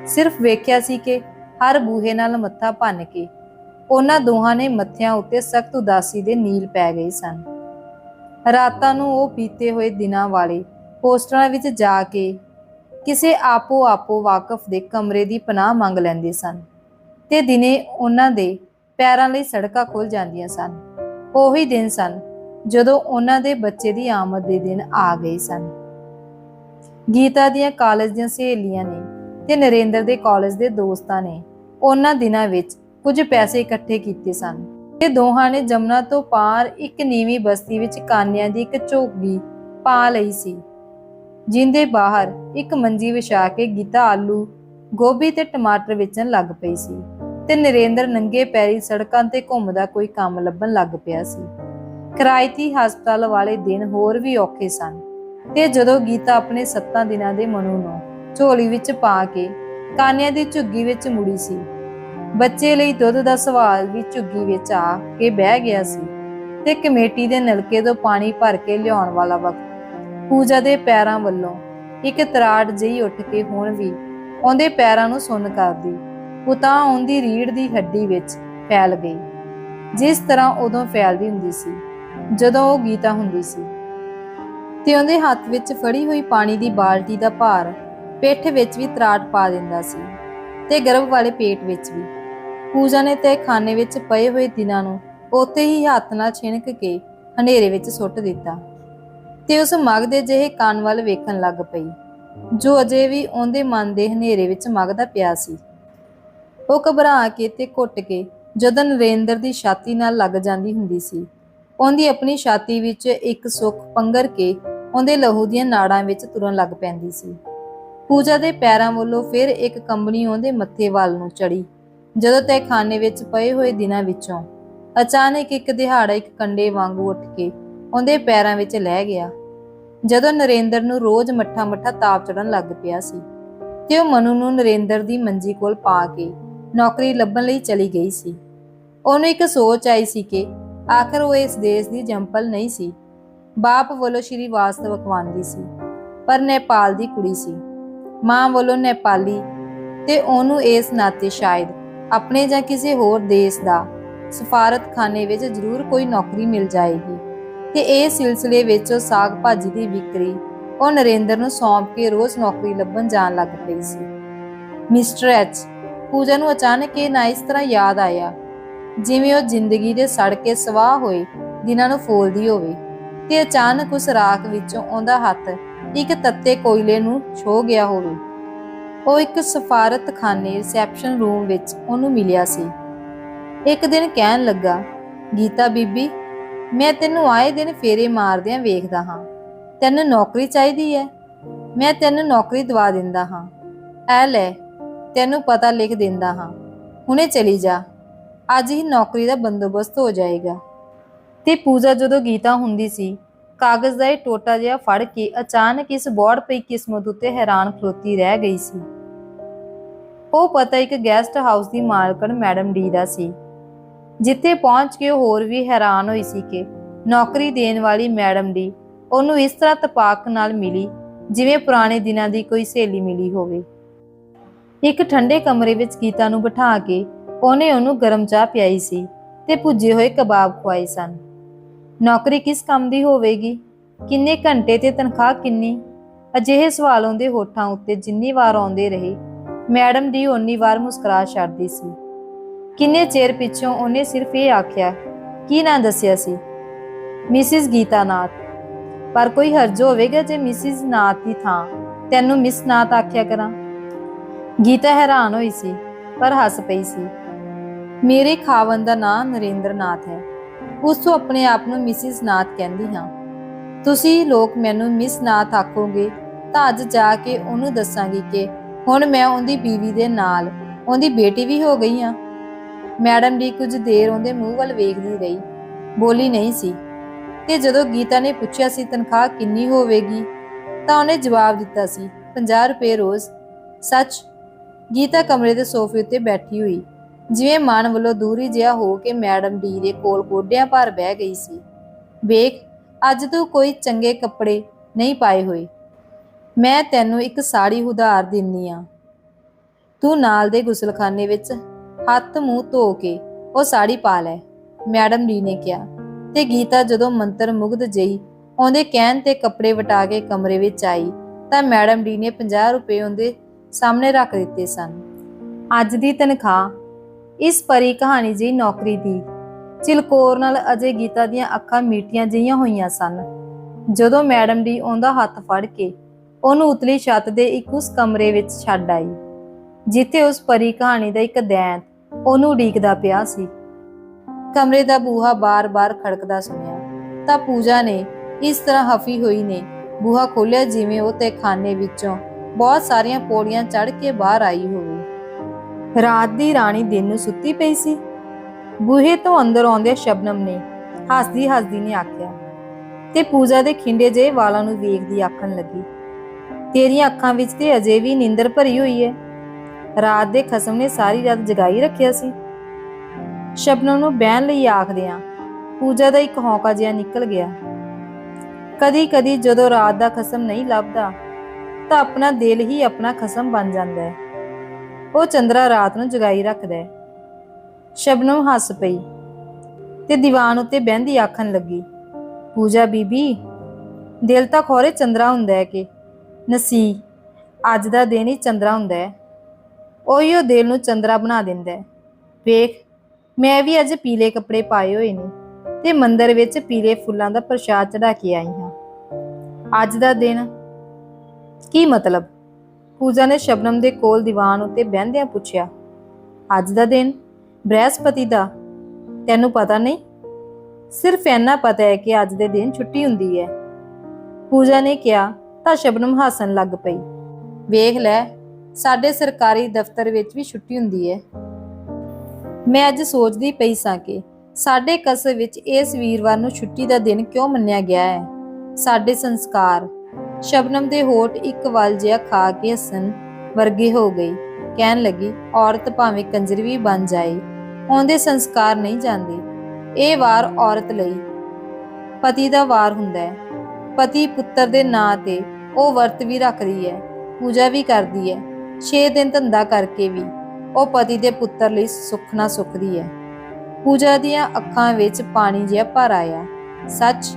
ਸਿਰਫ ਵੇਖਿਆ ਸੀ ਕਿ ਹਰ ਬੂਹੇ ਨਾਲ ਮੱਥਾ ਭੰਨ ਕੇ ਉਹਨਾਂ ਦੋਹਾਂ ਨੇ ਮੱਥਿਆਂ ਉੱਤੇ ਸਖਤ ਉਦਾਸੀ ਦੇ ਨੀਲ ਪੈ ਗਏ ਸਨ। ਰਾਤਾਂ ਨੂੰ ਉਹ ਪੀਤੇ ਹੋਏ ਦਿਨਾਂ ਵਾਲੇ ਹੋਸਟਲਾਂ ਵਿੱਚ ਜਾ ਕੇ ਕਿਸੇ ਆਪੋ ਆਪੋ ਵਾਕਫ ਦੇ ਕਮਰੇ ਦੀ ਪਨਾਹ ਮੰਗ ਲੈਂਦੇ ਸਨ ਤੇ ਦਿਨੇ ਉਹਨਾਂ ਦੇ ਪੈਰਾਂ ਲਈ ਸੜਕਾਂ ਖੁੱਲ ਜਾਂਦੀਆਂ ਸਨ। ਉਹੀ ਦਿਨ ਸਨ ਜਦੋਂ ਉਹਨਾਂ ਦੇ ਬੱਚੇ ਦੀ ਆਮਦ ਦੇ ਦਿਨ ਆ ਗਏ ਸਨ। ਗੀਤਾ ਦੀਆਂ ਕਾਲਜ ਦੀਆਂ ਸਹੇਲੀਆਂ ਨੇ ਤੇ ਨਰਿੰਦਰ ਦੇ ਕਾਲਜ ਦੇ ਦੋਸਤਾਂ ਨੇ ਉਹਨਾਂ ਦਿਨਾਂ ਵਿੱਚ ਕੁਝ ਪੈਸੇ ਇਕੱਠੇ ਕੀਤੇ ਸਨ। ਤੇ ਦੋਹਾਂ ਨੇ ਜਮਨਾ ਤੋਂ ਪਾਰ ਇੱਕ ਨੀਵੀਂ ਬਸਤੀ ਵਿੱਚ ਕਾਨਿਆਂ ਦੀ ਇੱਕ ਝੋਗੀ ਪਾ ਲਈ ਸੀ। ਜਿੰਦੇ ਬਾਹਰ ਇੱਕ ਮੰਜੀ ਵਿਛਾ ਕੇ ਗੀਤਾ ਆਲੂ, ਗੋਭੀ ਤੇ ਟਮਾਟਰ ਵੇਚਣ ਲੱਗ ਪਈ ਸੀ ਤੇ ਨਰਿੰਦਰ ਨੰਗੇ ਪੈਰੀ ਸੜਕਾਂ ਤੇ ਘੁੰਮਦਾ ਕੋਈ ਕੰਮ ਲੱਭਣ ਲੱਗ ਪਿਆ ਸੀ। ਕਿਰਾਇਤੀ ਹਸਪਤਾਲ ਵਾਲੇ ਦਿਨ ਹੋਰ ਵੀ ਔਖੇ ਸਨ ਤੇ ਜਦੋਂ ਗੀਤਾ ਆਪਣੇ 7 ਦਿਨਾਂ ਦੇ ਮਨੂ ਨੂੰ ਝੋਲੀ ਵਿੱਚ ਪਾ ਕੇ ਕਾਨਿਆਂ ਦੀ ਝੁੱਗੀ ਵਿੱਚ ਮੁੜੀ ਸੀ, ਬੱਚੇ ਲਈ ਦੁੱਧ ਦਾ ਸਵਾਲ ਵੀ ਝੁੱਗੀ ਵਿੱਚ ਆ ਕੇ ਬਹਿ ਗਿਆ ਸੀ ਤੇ ਕਮੇਟੀ ਦੇ ਨਲਕੇ ਤੋਂ ਪਾਣੀ ਭਰ ਕੇ ਲਿਆਉਣ ਵਾਲਾ ਵਕਤ ਪੂਜਾ ਦੇ ਪੈਰਾਂ ਵੱਲੋਂ ਇੱਕ ਤਰਾੜ ਜਿਹੀ ਉੱਠ ਕੇ ਹੁਣ ਵੀ ਉਹਦੇ ਪੈਰਾਂ ਨੂੰ ਸੁੰਨ ਕਰਦੀ, ਉਹ ਤਾਂ ਉਹਦੀ ਰੀੜ ਦੀ ਹੱਡੀ ਵਿੱਚ ਫੈਲ ਗਈ। ਜਿਸ ਤਰ੍ਹਾਂ ਉਦੋਂ ਫੈਲਦੀ ਹੁੰਦੀ ਸੀ, ਜਦੋਂ ਉਹ ਗੀਤਾ ਹੁੰਦੀ ਸੀ। ਤੇ ਉਹਦੇ ਹੱਥ ਵਿੱਚ ਫੜੀ ਹੋਈ ਪਾਣੀ ਦੀ ਬਾਲਟੀ ਦਾ ਭਾਰ ਪਿੱਠ ਵਿੱਚ ਵੀ ਤਰਾੜ ਪਾ ਦਿੰਦਾ ਸੀ ਤੇ ਗਰਭ ਵਾਲੇ ਪੇਟ ਵਿੱਚ ਵੀ। ਪੂਜਾ ਨੇ ਤੇ ਖਾਨੇ ਵਿੱਚ ਪਏ ਹੋਏ ਦਿਨਾਂ ਨੂੰ ਉੱਥੇ ਹੀ ਹੱਥ ਨਾਲ ਛਿਣਕ ਕੇ ਹਨੇਰੇ ਵਿੱਚ ਸੁੱਟ ਦਿੱਤਾ। ਤੇ ਉਸ ਮਗ ਦੇ ਜਿਹੇ ਕੰਨ ਵੱਲ ਵੇਖਣ ਲੱਗ ਪਈ, ਜੋ ਅਜੇ ਵੀ ਉਹਦੇ ਮਨ ਦੇ ਹਨੇਰੇ ਵਿੱਚ ਮਗਦਾ ਪਿਆ ਸੀ। ਉਹ ਘਬਰਾ ਕੇ ਤੇ ਘੁੱਟ ਕੇ ਜਦੋਂ ਨਰਿੰਦਰ ਦੀ ਛਾਤੀ ਨਾਲ ਲੱਗ ਜਾਂਦੀ ਹੁੰਦੀ ਸੀ, ਉਹਦੀ ਆਪਣੀ ਛਾਤੀ ਵਿੱਚ ਇੱਕ ਸੁੱਖ ਪੰਗਰ ਕੇ ਉਹਦੇ ਲਹੂ ਦੀਆਂ ਨਾੜਾਂ ਵਿੱਚ ਤੁਰਨ ਲੱਗ ਪੈਂਦੀ ਸੀ। ਪੂਜਾ ਦੇ ਪੈਰਾਂ ਵੱਲੋਂ ਫਿਰ ਇੱਕ ਕੰਬਣੀ ਉਹਦੇ ਮੱਥੇ ਵੱਲ ਨੂੰ ਚੜੀ, ਜਦੋਂ ਤੈ ਖਾਨੇ ਵਿੱਚ ਪਏ ਹੋਏ ਦਿਨਾਂ ਵਿੱਚੋਂ, ਅਚਾਨਕ ਇੱਕ ਦਿਹਾੜਾ ਇੱਕ ਕੰਡੇ ਵਾਂਗੂ ਉੱਠ ਕੇ ਉਹਦੇ ਪੈਰਾਂ ਵਿੱਚ ਲੈ ਗਿਆ। ਜਦੋਂ ਨਰਿੰਦਰ ਨੂੰ ਰੋਜ਼ ਮੱਠਾ ਮੱਠਾ ਤਾਪ ਚੜਨ ਲੱਗ ਪਿਆ ਸੀ, ਤੇ ਉਹ ਮਨੂ ਨੂੰ ਨਰਿੰਦਰ ਦੀ ਮੰਜੀ ਕੋਲ ਪਾ ਕੇ ਨੌਕਰੀ ਲੱਭਣ ਲਈ ਚਲੀ ਗਈ ਸੀ। ਉਹਨੂੰ ਇੱਕ ਸੋਚ ਆਈ ਸੀ ਕਿ ਆਖਰ ਉਹ ਇਸ ਦੇਸ਼ ਦੀ ਜੰਪਲ ਨਹੀਂ ਸੀ। ਬਾਪ ਵੱਲੋਂ ਸ਼੍ਰੀ ਵਾਸਤਵ ਅਖਵਾਂਦੀ ਸੀ, ਪਰ ਨੇਪਾਲ ਦੀ ਕੁੜੀ ਸੀ। ਮਾਂ ਵੱਲੋਂ ਨੇਪਾਲੀ ਤੇ ਉਹਨੂੰ ਇਸ ਨਾਤੇ ਸ਼ਾਇਦ ਆਪਣੇ ਜਾਂ ਕਿਸੇ ਹੋਰ ਦੇਸ਼ ਦਾ ਸਫਾਰਤਖਾਨੇ ਵਿੱਚ ਜ਼ਰੂਰ ਕੋਈ ਨੌਕਰੀ ਮਿਲ ਜਾਏਗੀ। ਤੇ ਇਹ ਸਿਲਸਿਲੇ ਵਿੱਚ ਉਹ ਸਾਗ ਭਾਜੀ ਦੀ ਵਿਕਰੀ, ਉਹ ਨਰਿੰਦਰ ਨੂੰ ਸੌਂਪ ਕੇ ਰੋਜ਼ ਨੌਕਰੀ ਲੱਭਣ ਜਾਣ ਲੱਗ ਪਈ ਸੀ। ਮਿਸਟਰ ਐਚ, ਪੂਜਾ ਨੂੰ ਅਚਾਨਕ ਇਹ ਨਾ ਇਸ ਤਰ੍ਹਾਂ ਯਾਦ ਆਇਆ, ਜਿਵੇਂ ਉਹ ਜ਼ਿੰਦਗੀ ਦੇ ਸੜ ਕੇ ਸਵਾਹ ਹੋਏ ਦਿਨਾਂ ਨੂੰ ਫੋਲਦੀ ਹੋਵੇ ਤੇ ਅਚਾਨਕ ਉਸ ਰਾਖ ਵਿੱਚੋਂ ਉਹਦਾ ਹੱਥ ਇੱਕ ਤੱਤੇ ਕੋਇਲੇ ਨੂੰ ਛੋ ਗਿਆ ਹੋਵੇ। ਉਹ ਇੱਕ ਸਫਾਰਤਖਾਨੇ ਰਿਸੈਪਸ਼ਨ ਰੂਮ ਵਿੱਚ ਉਹਨੂੰ ਮਿਲਿਆ ਸੀ। ਇੱਕ ਦਿਨ ਕਹਿਣ ਲੱਗਾ, ਗੀਤਾ ਬੀਬੀ ਮੈਂ ਤੈਨੂੰ ਆਏ ਦਿਨ ਫੇਰੇ ਮਾਰਦਿਆਂ ਵੇਖਦਾ ਹਾਂ। ਤੈਨੂੰ ਨੌਕਰੀ ਚਾਹੀਦੀ ਹੈ ਮੈਂ ਤੈਨੂੰ ਨੌਕਰੀ ਦਵਾ ਦਿੰਦਾ ਹਾਂ। ਐ ਲੈ, ਤੈਨੂੰ ਪਤਾ ਲਿਖ ਦਿੰਦਾ ਹਾਂ। ਹੁਣੇ ਚਲੀ ਜਾ। ਅੱਜ ਹੀ ਨੌਕਰੀ ਦਾ ਬੰਦੋਬਸਤ ਹੋ ਜਾਏਗਾ। ਤੇ ਪੂਜਾ ਜਦੋਂ ਗੀਤਾ ਹੁੰਦੀ ਸੀ, ਕਾਗਜ਼ ਦਾ ਇਹ ਟੋਟਾ ਜਿਹਾ ਫੜ ਕੇ ਅਚਾਨਕ ਇਸ ਬੋੜ ਪਈ ਕਿਸਮਤ ਉੱਤੇ ਹੈਰਾਨ ਖਲੋਤੀ ਰਹਿ ਗਈ ਸੀ। ਉਹ ਪਤਾ ਇੱਕ ਗੈਸਟ ਹਾਊਸ ਦੀ ਮਾਲਕਣ ਮੈਡਮ ਡੀ ਦਾ ਸੀ। ਜਿੱਥੇ ਪਹੁੰਚ ਕੇ ਉਹ ਹੋਰ ਵੀ ਹੈਰਾਨ ਹੋਈ ਸੀ ਕਿ ਨੌਕਰੀ ਦੇਣ ਵਾਲੀ ਮੈਡਮ ਦੀ ਉਹਨੂੰ ਇਸ ਤਰ੍ਹਾਂ ਤਪਾਕ ਨਾਲ ਮਿਲੀ ਜਿਵੇਂ ਪੁਰਾਣੇ ਦਿਨਾਂ ਦੀ ਕੋਈ ਸਹੇਲੀ ਮਿਲੀ ਹੋਵੇ। ਇੱਕ ਠੰਡੇ ਕਮਰੇ ਵਿੱਚ ਗੀਤਾ ਨੂੰ ਬਿਠਾ ਕੇ ਉਹਨੇ ਉਹਨੂੰ ਗਰਮ ਚਾਹ ਪਿਆਈ ਸੀ ਤੇ ਭੁੱਜੇ ਹੋਏ ਕਬਾਬ ਖਵਾਏ ਸਨ। ਨੌਕਰੀ ਕਿਸ ਕੰਮ ਦੀ ਹੋਵੇਗੀ? ਕਿੰਨੇ ਘੰਟੇ ਤੇ ਤਨਖਾਹ ਕਿੰਨੀ? ਅਜਿਹੇ ਸਵਾਲ ਉਹਦੇ ਹੋਠਾਂ ਉੱਤੇ ਜਿੰਨੀ ਵਾਰ ਆਉਂਦੇ ਰਹੇ, ਮੈਡਮ ਦੀ ਓਨੀ ਵਾਰ ਮੁਸਕਰਾ ਛੱਡਦੀ ਸੀ। ਕਿੰਨੇ ਚਿਰ ਪਿੱਛੋਂ ਉਹਨੇ ਸਿਰਫ ਇਹ ਆਖਿਆ, ਕੀ ਨਾਂ ਦੱਸਿਆ ਸੀ? ਮਿਸਿਸ ਗੀਤਾ ਨਾਥ। ਪਰ ਕੋਈ ਹਰਜ ਹੋਵੇਗਾ ਜੇ ਮਿਸਿਸ ਨਾਥ ਦੀ ਥਾਂ ਤੈਨੂੰ ਮਿਸ ਨਾਥ ਆਖਿਆ ਕਰਾਂ? ਗੀਤਾ ਹੈਰਾਨ ਹੋਈ ਸੀ, ਪਰ ਹੱਸ ਪਈ ਸੀ। ਮੇਰੇ ਖਾਵਨ ਦਾ ਨਾਂ ਨਰਿੰਦਰ ਨਾਥ ਹੈ। ਉਸ ਤੋਂ ਆਪਣੇ ਆਪ ਨੂੰ ਮਿਸਿਸ ਨਾਥ ਕਹਿੰਦੀ ਹਾਂ। ਤੁਸੀਂ ਲੋਕ ਮੈਨੂੰ ਮਿਸ ਨਾਥ ਆਖੋਗੇ ਤਾਂ ਅੱਜ ਜਾ ਕੇ ਉਹਨੂੰ ਦੱਸਾਂਗੀ ਕਿ ਹੁਣ ਮੈਂ ਉਹਦੀ ਬੀਵੀ ਦੇ ਨਾਲ, ਉਹਦੀ ਬੇਟੀ ਵੀ ਹੋ ਗਈ ਹਾਂ। ਮੈਡਮ ਦੀ ਕੁਝ ਦੇਰ ਉਹਦੇ ਮੂੰਹ ਵੱਲ ਵੇਖਦੀ ਰਹੀ। ਬੋਲੀ ਨਹੀਂ ਸੀ। ਤੇ ਜਦੋਂ ਗੀਤਾ ਨੇ ਪੁੱਛਿਆ ਸੀ ਤਨਖਾਹ ਕਿੰਨੀ ਹੋਵੇਗੀ, ਤਾਂ ਉਹਨੇ ਜਵਾਬ ਦਿੱਤਾ ਸੀ 50 ਰੁਪਏ ਰੋਜ਼। ਸੱਚ, ਗੀਤਾ ਕਮਰੇ ਦੇ ਸੋਫੇ ਉੱਤੇ ਬੈਠੀ ਹੋਈ, ਜਿਵੇਂ ਮਨ ਵੱਲੋਂ ਦੂਰੀ ਜਿਹਾ ਹੋ ਕੇ ਮੈਡਮ ਡੀ ਦੇ ਕੋਲ ਗੋਡਿਆਂ ਭਰ ਬਹਿ ਗਈ ਸੀ। ਵੇਖ, ਅੱਜ ਤੂੰ ਕੋਈ ਚੰਗੇ ਕੱਪੜੇ ਨਹੀਂ ਪਾਏ ਹੋਏ। ਮੈਂ ਤੈਨੂੰ ਇੱਕ ਸਾੜੀ ਉਧਾਰ ਦਿੰਨੀ ਆ। ਤੂੰ ਨਾਲ ਦੇ ਗੁਸਲਖਾਨੇ ਵਿੱਚ ਹੱਥ ਮੂੰਹ ਧੋ ਕੇ ਉਹ ਸਾੜੀ ਪਾ ਲੈ। ਮੈਡਮ ਡੀ ਨੇ ਕਿਹਾ ਤੇ ਗੀਤਾ ਜਦੋਂ ਮੰਤਰ ਮੁਗਧ ਜਈ ਉਹਦੇ ਕਹਿਣ ਤੇ ਕੱਪੜੇ ਵਟਾ ਕੇ ਕਮਰੇ ਵਿੱਚ ਆਈ ਤਾਂ ਮੈਡਮ ਡੀ ਨੇ 50 ਰੁਪਏ ਉਹਦੇ ਸਾਹਮਣੇ ਰੱਖ ਦਿੱਤੇ ਸਨ। ਅੱਜ ਦੀ ਤਨਖਾਹ ਇਸ ਪਰੀ ਕਹਾਣੀ ਜਿਹੀ ਨੌਕਰੀ ਦੀ ਚਿਲਕੋਰ ਨਾਲ ਅਜੇ ਗੀਤਾ ਦੀਆਂ ਅੱਖਾਂ ਮੀਟੀਆਂ ਜਿਹੀਆਂ ਹੋਈਆਂ ਸਨ। ਜਦੋਂ ਮੈਡਮ ਡੀ ਉਹਦਾ ਹੱਥ ਫੜ ਕੇ ਉਹਨੂੰ ਉਤਲੀ ਛੱਤ ਦੇ ਇੱਕ ਉਸ ਕਮਰੇ ਵਿੱਚ ਛੱਡ ਆਈ, ਜਿੱਥੇ ਉਸ ਪਰੀ ਕਹਾਣੀ ਦਾ ਇੱਕ ਦੈਂਤ ਉਹਨੂੰ ਉਡੀਕਦਾ ਪਿਆ ਸੀ। ਕਮਰੇ ਦਾ ਬੂਹਾ ਬਾਰ-ਬਾਰ ਖੜਕਦਾ ਸੁਣਿਆ। ਤਾਂ ਪੂਜਾ ਨੇ ਇਸ ਤਰ੍ਹਾਂ ਹਫੀ ਹੋਈ ਨੇ, ਬੂਹਾ ਖੋਲਿਆ ਜਿਵੇਂ ਉਹ ਤੇ ਖਾਨੇ ਵਿੱਚੋਂ ਬਹੁਤ ਸਾਰੀਆਂ ਪੌੜੀਆਂ ਚੜ੍ਹ ਕੇ ਬਾਹਰ ਆਈ ਹੋਵੇ। ਰਾਤ ਦੀ ਰਾਣੀ ਦਿਨ ਨੂੰ ਸੁੱਤੀ ਪਈ ਸੀ। ਬੂਹੇ ਤੋਂ ਅੰਦਰ ਆਉਂਦੇ ਸ਼ਬਨਮ ਨੇ ਹੱਸਦੀ ਹੱਸਦੀ ਨੇ ਆਖਿਆ, ਤੇ ਪੂਜਾ ਦੇ ਖਿੰਡੇ ਜਿਹੇ ਵਾਲਾਂ ਨੂੰ ਵੇਖਦੀ ਆਖਣ ਲੱਗੀ, ਤੇਰੀਆਂ ਅੱਖਾਂ ਵਿੱਚ ਤੇ ਅਜੇ ਵੀ ਨਿੰਦਰ ਭਰੀ ਹੋਈ ਹੈ ਰਾਤ ਦੇ ਖਸਮ ਨੇ ਸਾਰੀ ਰਾਤ ਜਗਾਈ ਰੱਖਿਆ ਸੀ। ਸ਼ਬਨਮ ਨੂੰ ਬਹਿਣ ਲਈ ਆਖਦਿਆਂ ਪੂਜਾ ਦਾ ਇੱਕ ਹੌਂਕਾ ਜਿਹਾ ਨਿਕਲ ਗਿਆ। ਕਦੀ ਕਦੀ ਜਦੋਂ ਰਾਤ ਦਾ ਖਸਮ ਨਹੀਂ ਲੱਭਦਾ, ਤਾਂ ਆਪਣਾ ਦਿਲ ਹੀ ਆਪਣਾ ਖਸਮ ਬਣ ਜਾਂਦਾ ਹੈ। ਉਹ ਚੰਦਰਾ ਰਾਤ ਨੂੰ ਜਗਾਈ ਰੱਖਦਾ ਹੈ। ਸ਼ਬਨਮ ਹੱਸ ਪਈ ਤੇ ਦੀਵਾਨ ਉੱਤੇ ਬਹਿੰਦੀ ਆਖਣ ਲੱਗੀ, ਪੂਜਾ ਬੀਬੀ, ਦਿਲ ਤਾਂ ਖੋਰੇ ਚੰਦਰਾ ਹੁੰਦਾ ਹੈ ਕਿ? ਨਸੀ ਅੱਜ ਦਾ ਦਿਨ ਹੀ ਚੰਦਰਾ ਹੁੰਦਾ ਹੈ। ਉਹੀ ਉਹ ਦਿਲ ਨੂੰ ਚੰਦਰਾ ਬਣਾ ਦਿੰਦਾ ਹੈ। ਵੇਖ, ਮੈਂ ਵੀ ਅੱਜ ਪੀਲੇ ਕੱਪੜੇ ਪਾਏ ਹੋਏ ਨੇ ਤੇ ਮੰਦਰ ਵਿੱਚ ਪੀਲੇ ਫੁੱਲਾਂ ਦਾ ਪ੍ਰਸ਼ਾਦ ਚੜਾ ਕੇ ਆਈ ਹਾਂ। ਅੱਜ ਦਾ ਦਿਨ? ਕੀ ਮਤਲਬ? ਪੂਜਾ ਨੇ ਸ਼ਬਨਮ ਦੇ ਕੋਲ ਦੀਵਾਨ ਉੱਤੇ ਬਹਿੰਦਿਆਂ ਪੁੱਛਿਆ, ਅੱਜ ਦਾ ਦਿਨ? ਬ੍ਰਹਿਸਪਤੀ ਦਾ? ਤੈਨੂੰ ਪਤਾ ਨਹੀਂ? ਸਿਰਫ ਇੰਨਾ ਪਤਾ ਹੈ ਕਿ ਅੱਜ ਦੇ ਦਿਨ ਛੁੱਟੀ ਹੁੰਦੀ ਹੈ। ਪੂਜਾ ਨੇ ਕਿਹਾ, ਤਾਂ ਸ਼ਬਨਮ ਹੱਸਣ ਲੱਗ ਪਈ। ਵੇਖ ਲੈ ਸਾਡੇ ਸਰਕਾਰੀ ਦਫ਼ਤਰ ਵਿੱਚ ਵੀ ਛੁੱਟੀ ਹੁੰਦੀ ਹੈ। ਮੈਂ ਅੱਜ ਸੋਚਦੀ ਪਈ ਸਾਂ ਕਿ ਸਾਡੇ ਕਸਬ ਵਿੱਚ ਇਸ ਵੀਰਵਾਰ ਨੂੰ ਛੁੱਟੀ ਦਾ ਦਿਨ ਕਿਉਂ ਮੰਨਿਆ ਗਿਆ ਹੈ? ਸਾਡੇ ਸੰਸਕਾਰ ਸ਼ਬਨਮ ਦੇ ਹੋਠ ਇੱਕ ਵੱਲ ਜਿਹਾ ਖਾ ਕੇ ਹੱਸਣ ਵਰਗੇ ਹੋ ਗਈ ਕਹਿਣ ਲੱਗੀ, ਔਰਤ ਭਾਵੇਂ ਕੰਜਰ ਵੀ ਬਣ ਜਾਏ, ਉਹਦੇ ਸੰਸਕਾਰ ਨਹੀਂ ਜਾਂਦੇ। ਇਹ ਵਾਰ ਔਰਤ ਲਈ ਪਤੀ ਦਾ ਵਾਰ ਹੁੰਦਾ ਹੈ। ਪਤੀ ਪੁੱਤਰ ਦੇ ਨਾਂ ਤੇ ਉਹ ਵਰਤ ਵੀ ਰੱਖਦੀ ਹੈ, ਪੂਜਾ ਵੀ ਕਰਦੀ ਹੈ। 6 ਦਿਨ ਧੰਦਾ ਕਰਕੇ ਵੀ ਉਹ ਪਤੀ ਦੇ ਪੁੱਤਰ ਲਈ ਸੁੱਖ ਨਾ ਸੁੱਖਦੀ ਹੈ। ਪੂਜਾ ਦੀਆਂ ਅੱਖਾਂ ਵਿੱਚ ਪਾਣੀ ਜਿਹਾ ਭਰ ਆਇਆ। ਸੱਚ,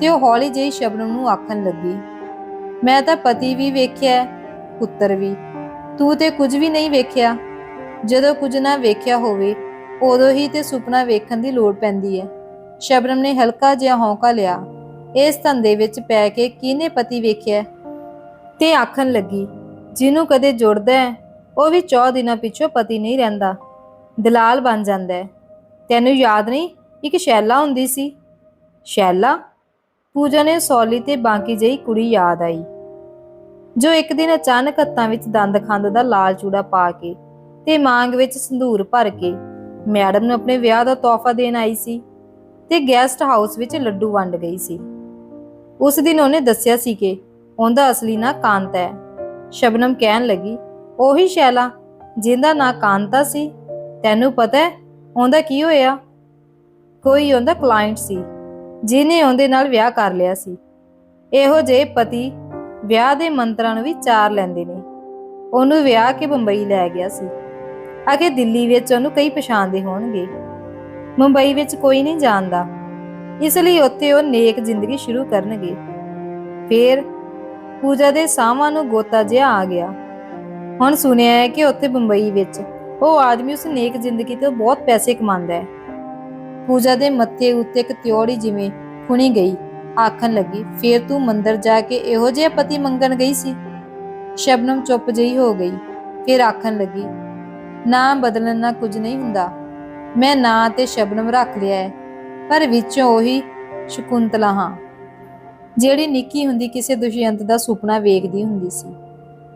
ਤੇ ਉਹ ਹੌਲੀ ਜਿਹੀ ਸ਼ਬਨਮ ਨੂੰ ਆਖਣ ਲੱਗੀ, ਮੈਂ ਤਾਂ ਪਤੀ ਵੀ ਵੇਖਿਆ ਪੁੱਤਰ ਵੀ। ਤੂੰ ਤੇ ਕੁਝ ਵੀ ਨਹੀਂ ਵੇਖਿਆ। ਜਦੋਂ ਕੁਝ ਨਾ ਵੇਖਿਆ ਹੋਵੇ, ਉਦੋਂ ਹੀ ਤੇ ਸੁਪਨਾ ਵੇਖਣ ਦੀ ਲੋੜ ਪੈਂਦੀ ਹੈ। ਸ਼ਬਨਮ ਨੇ ਹਲਕਾ ਜਿਹਾ ਹੌਂਕਾ ਲਿਆ। ਇਸ ਧੰਦੇ ਵਿੱਚ ਪੈ ਕੇ ਕਿਹਨੇ ਪਤੀ ਵੇਖਿਆ? ਤੇ ਆਖਣ ਲੱਗੀ ਜਿਹਨੂੰ ਕਦੇ ਜੁੜਦਾ ਹੈ, ਉਹ ਵੀ 14 ਦਿਨਾਂ ਪਿੱਛੋਂ ਪਤੀ ਨਹੀਂ ਰਹਿੰਦਾ। ਦਲਾਲ ਬਣ ਜਾਂਦਾ ਹੈ। ਤੈਨੂੰ ਯਾਦ ਨਹੀਂ? ਇੱਕ ਸ਼ੈਲਾ ਹੁੰਦੀ ਸੀ। ਸ਼ੈਲਾ? ਪੂਜਾ ਨੇ ਸੌਲੀ ਤੇ ਬਾਂਕੀ ਜਿਹੀ ਕੁੜੀ ਯਾਦ ਆਈ। ਜੋ ਇੱਕ ਦਿਨ ਅਚਾਨਕ ਹੱਥਾਂ ਵਿੱਚ ਦੰਦ ਖੰਦ ਦਾ ਲਾਲ ਚੂੜਾ ਪਾ ਕੇ ਤੇ ਮਾਂਗ ਵਿੱਚ ਸੰਧੂਰ ਭਰ ਕੇ ਮੈਡਮ ਨੂੰ ਆਪਣੇ ਵਿਆਹ ਦਾ ਤੋਹਫਾ ਦੇਣ ਆਈ ਸੀ ਤੇ ਗੈਸਟ ਹਾਊਸ ਵਿੱਚ ਲੱਡੂ ਵੰਡ ਗਈ ਸੀ। ਉਸ ਦਿਨ ਉਹਨੇ ਦੱਸਿਆ ਸੀ ਕਿ ਉਹਦਾ ਅਸਲੀ ਨਾਂ ਕਾਂਤ ਹੈ। ਸ਼ਬਨਮ ਕਹਿਣ ਲੱਗੀ, ਉਹੀ ਸ਼ੈਲਾ ਜਿਹਦਾ ਨਾਂ ਕਾਂਤਾ ਸੀ, ਤੈਨੂੰ ਪਤਾ ਹੈ ਉਹਦਾ ਕੀ ਹੋਇਆ? ਕੋਈ ਉਹਦਾ ਕਲਾਇੰਟ ਸੀ, ਜਿਹਨੇ ਉਹਦੇ ਨਾਲ ਵਿਆਹ ਕਰ ਲਿਆ ਸੀ। ਇਹੋ ਜਿਹੇ ਪਤੀ ਵਿਆਹ ਦੇ ਮੰਤਰਾਂ ਨੂੰ ਵੀ ਚਾਰ ਲੈਂਦੇ ਨੇ। ਉਹਨੂੰ ਵਿਆਹ ਕੇ ਬੰਬਈ ਲੈ ਗਿਆ ਸੀ। ਅਗੇ ਦਿੱਲੀ ਵਿੱਚ ਉਹਨੂੰ ਕਈ ਪਛਾਣਦੇ ਹੋਣਗੇ। ਮੁੰਬਈ ਵਿੱਚ ਕੋਈ ਨਹੀਂ ਜਾਣਦਾ। ਇਸ ਲਈ ਉੱਥੇ ਉਹ ਨੇਕ ਜ਼ਿੰਦਗੀ ਸ਼ੁਰੂ ਕਰਨਗੇ। ਫਿਰ ਪੂਜਾ ਦੇ ਸਾਹਾਂ ਨੂੰ ਗੋਤਾ ਜਿਹਾ ਆ ਗਿਆ। ਹੁਣ ਸੁਣਿਆ ਹੈ ਕਿ ਉੱਥੇ ਬੰਬਈ ਵਿੱਚ ਉਹ ਆਦਮੀ ਉਸ ਨੇਕ ਜ਼ਿੰਦਗੀ ਤੋਂ ਬਹੁਤ ਪੈਸੇ ਕਮਾਉਂਦਾ ਹੈ। ਪੂਜਾ ਦੇ ਮੱਥੇ ਉੱਤੇ ਇੱਕ ਤਿਉੜੀ ਜਿਵੇਂ ਖੁਣੀ ਗਈ। ਆਖਣ ਲੱਗੀ, ਫੇਰ ਤੂੰ ਮੰਦਰ ਜਾ ਕੇ ਇਹੋ ਜਿਹਾ ਪਤੀ ਮੰਗਣ ਗਈ ਸੀ? ਸ਼ਬਨਮ ਚੁੱਪ ਜਿਹੀ ਹੋ ਗਈ। ਫਿਰ ਆਖਣ ਲੱਗੀ, ਨਾ ਬਦਲਣ ਨਾਲ ਕੁਝ ਨਹੀਂ ਹੁੰਦਾ। ਮੈਂ ਨਾਂ ਤੇ ਸ਼ਬਨਮ ਰੱਖ ਲਿਆ ਹੈ, ਪਰ ਵਿੱਚੋਂ ਉਹੀ ਸ਼ਕੁੰਤਲਾ ਹਾਂ। ਜਿਹੜੀ ਨਿੱਕੀ ਹੁੰਦੀ ਕਿਸੇ ਦੁਸ਼ਯੰਤ ਦਾ ਸੁਪਨਾ ਵੇਖਦੀ ਹੁੰਦੀ ਸੀ।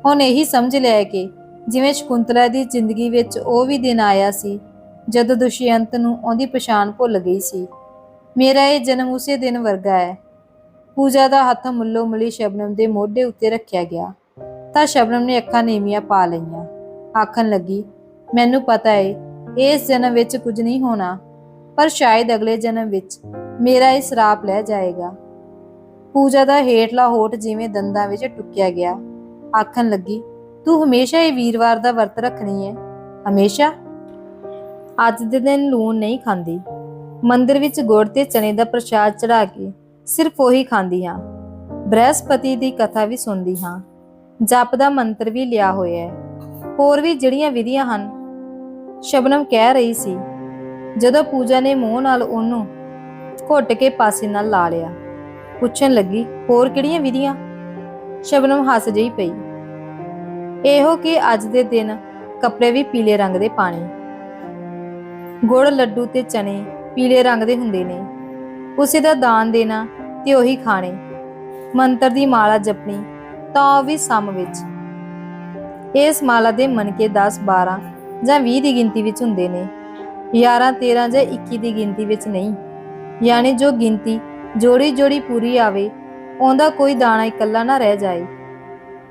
ਹੁਣ ਇਹੀ ਸਮਝ ਲਿਆ ਕਿ ਜਿਵੇਂ ਸ਼ਕੁੰਤਲਾ ਦੀ ਜ਼ਿੰਦਗੀ ਵਿੱਚ ਉਹ ਵੀ ਦਿਨ ਆਇਆ ਸੀ, ਜਦੋਂ ਦੁਸ਼ਯੰਤ ਨੂੰ ਉਹਦੀ ਪਛਾਣ ਭੁੱਲ ਗਈ ਸੀ। ਮੇਰਾ ਇਹ ਜਨਮ ਉਸੇ ਦਿਨ ਵਰਗਾ ਹੈ। ਪੂਜਾ ਦਾ ਹੱਥ ਮੁੱਲੋ ਮੁਲੀ ਸ਼ਬਨਮ ਦੇ ਮੋਢੇ ਉੱਤੇ ਰੱਖਿਆ ਗਿਆ। ਤਾਂ ਸ਼ਬਨਮ ਨੇ ਅੱਖਾਂ ਨੀਵੀਆਂ ਪਾ ਲਈਆਂ। ਆਖਣ ਲੱਗੀ, ਮੈਨੂੰ ਪਤਾ ਏ, ਇਸ ਜਨਮ ਵਿੱਚ ਕੁਝ ਨਹੀਂ ਹੋਣਾ, ਪਰ ਸ਼ਾਇਦ ਅਗਲੇ ਜਨਮ ਵਿੱਚ ਮੇਰਾ ਇਹ ਸਰਾਪ ਲੈ ਜਾਏਗਾ। ਪੂਜਾ ਦਾ ਹੇਠਲਾ ਹੋਠ ਜਿਵੇਂ ਦੰਦਾਂ ਵਿੱਚ ਟੁੱਕਿਆ ਗਿਆ। ਆਖਣ ਲੱਗੀ, ਤੂੰ ਹਮੇਸ਼ਾ ਇਹ ਵੀਰਵਾਰ ਦਾ ਵਰਤ ਰੱਖਣੀ ਹੈ ਹਮੇਸ਼ਾ? ਅੱਜ ਦੇ ਦਿਨ ਲੂਣ ਨਹੀਂ ਖਾਂਦੀ। ਮੰਦਰ ਵਿੱਚ ਗੁੜ ਤੇ ਚਨੇ ਦਾ ਪ੍ਰਸ਼ਾਦ ਚੜਾ ਕੇ ਸਿਰਫ ਉਹੀ ਖਾਂਦੀ ਹਾਂ। ਬ੍ਰਹਸਪਤੀ ਦੀ ਕਥਾ ਵੀ ਸੁਣਦੀ ਹਾਂ। ਜਪ ਦਾ ਮੰਤਰ ਵੀ ਲਿਆ ਹੋਇਆ ਹੈ। ਹੋਰ ਵੀ ਜਿਹੜੀਆਂ ਵਿਧੀਆਂ ਹਨ? ਸ਼ਬਨਮ ਕਹਿ ਰਹੀ ਸੀ। ਜਦੋਂ ਪੂਜਾ ਨੇ ਮੂੰਹ ਨਾਲ ਉਹਨੂੰ ਘੁੱਟ ਕੇ ਪਾਸੇ ਨਾਲ ਲਾ ਲਿਆ। ਪੁੱਛਣ ਲੱਗੀ, ਹੋਰ ਕਿਹੜੀਆਂ ਵਿਧੀਆਂ? ਸ਼ਬਨਮ ਹੱਸ ਜਿਹੀ ਪਈ। ਇਹੋ ਕਿ ਅੱਜ ਦੇ ਦਿਨ ਕੱਪੜੇ ਵੀ ਪੀਲੇ ਰੰਗ ਦੇ ਪਾਣੇ ਗੁੜ ਲੱਡੂ ਤੇ ਚਨੇ ਪੀਲੇ ਰੰਗ ਦੇ ਹੁੰਦੇ ਨੇ। ਉਸੇ ਦਾ ਦਾਨ ਦੇਣਾ ਤੇ ਉਹੀ ਖਾਣੇ। ਮੰਤਰ ਦੀ ਮਾਲਾ ਜਪਣੀ ਤਾਂ ਉਹ ਵੀ ਸਮ ਵਿੱਚ। ਇਸ ਮਾਲਾ ਦੇ ਮਨਕੇ 10 12 ਜਾਂ 20 ਦੀ ਗਿਣਤੀ ਵਿੱਚ ਹੁੰਦੇ ਨੇ। 11 13 ਜਾਂ 21 ਦੀ ਗਿਣਤੀ ਵਿੱਚ ਨਹੀਂ। ਯਾਨੀ ਜੋ ਗਿਣਤੀ ਜੋੜੀ ਜੋੜੀ ਪੂਰੀ ਆਵੇ ਉਹਦਾ ਕੋਈ ਦਾਣਾ ਇਕੱਲਾ ਨਾ ਰਹਿ ਜਾਏ।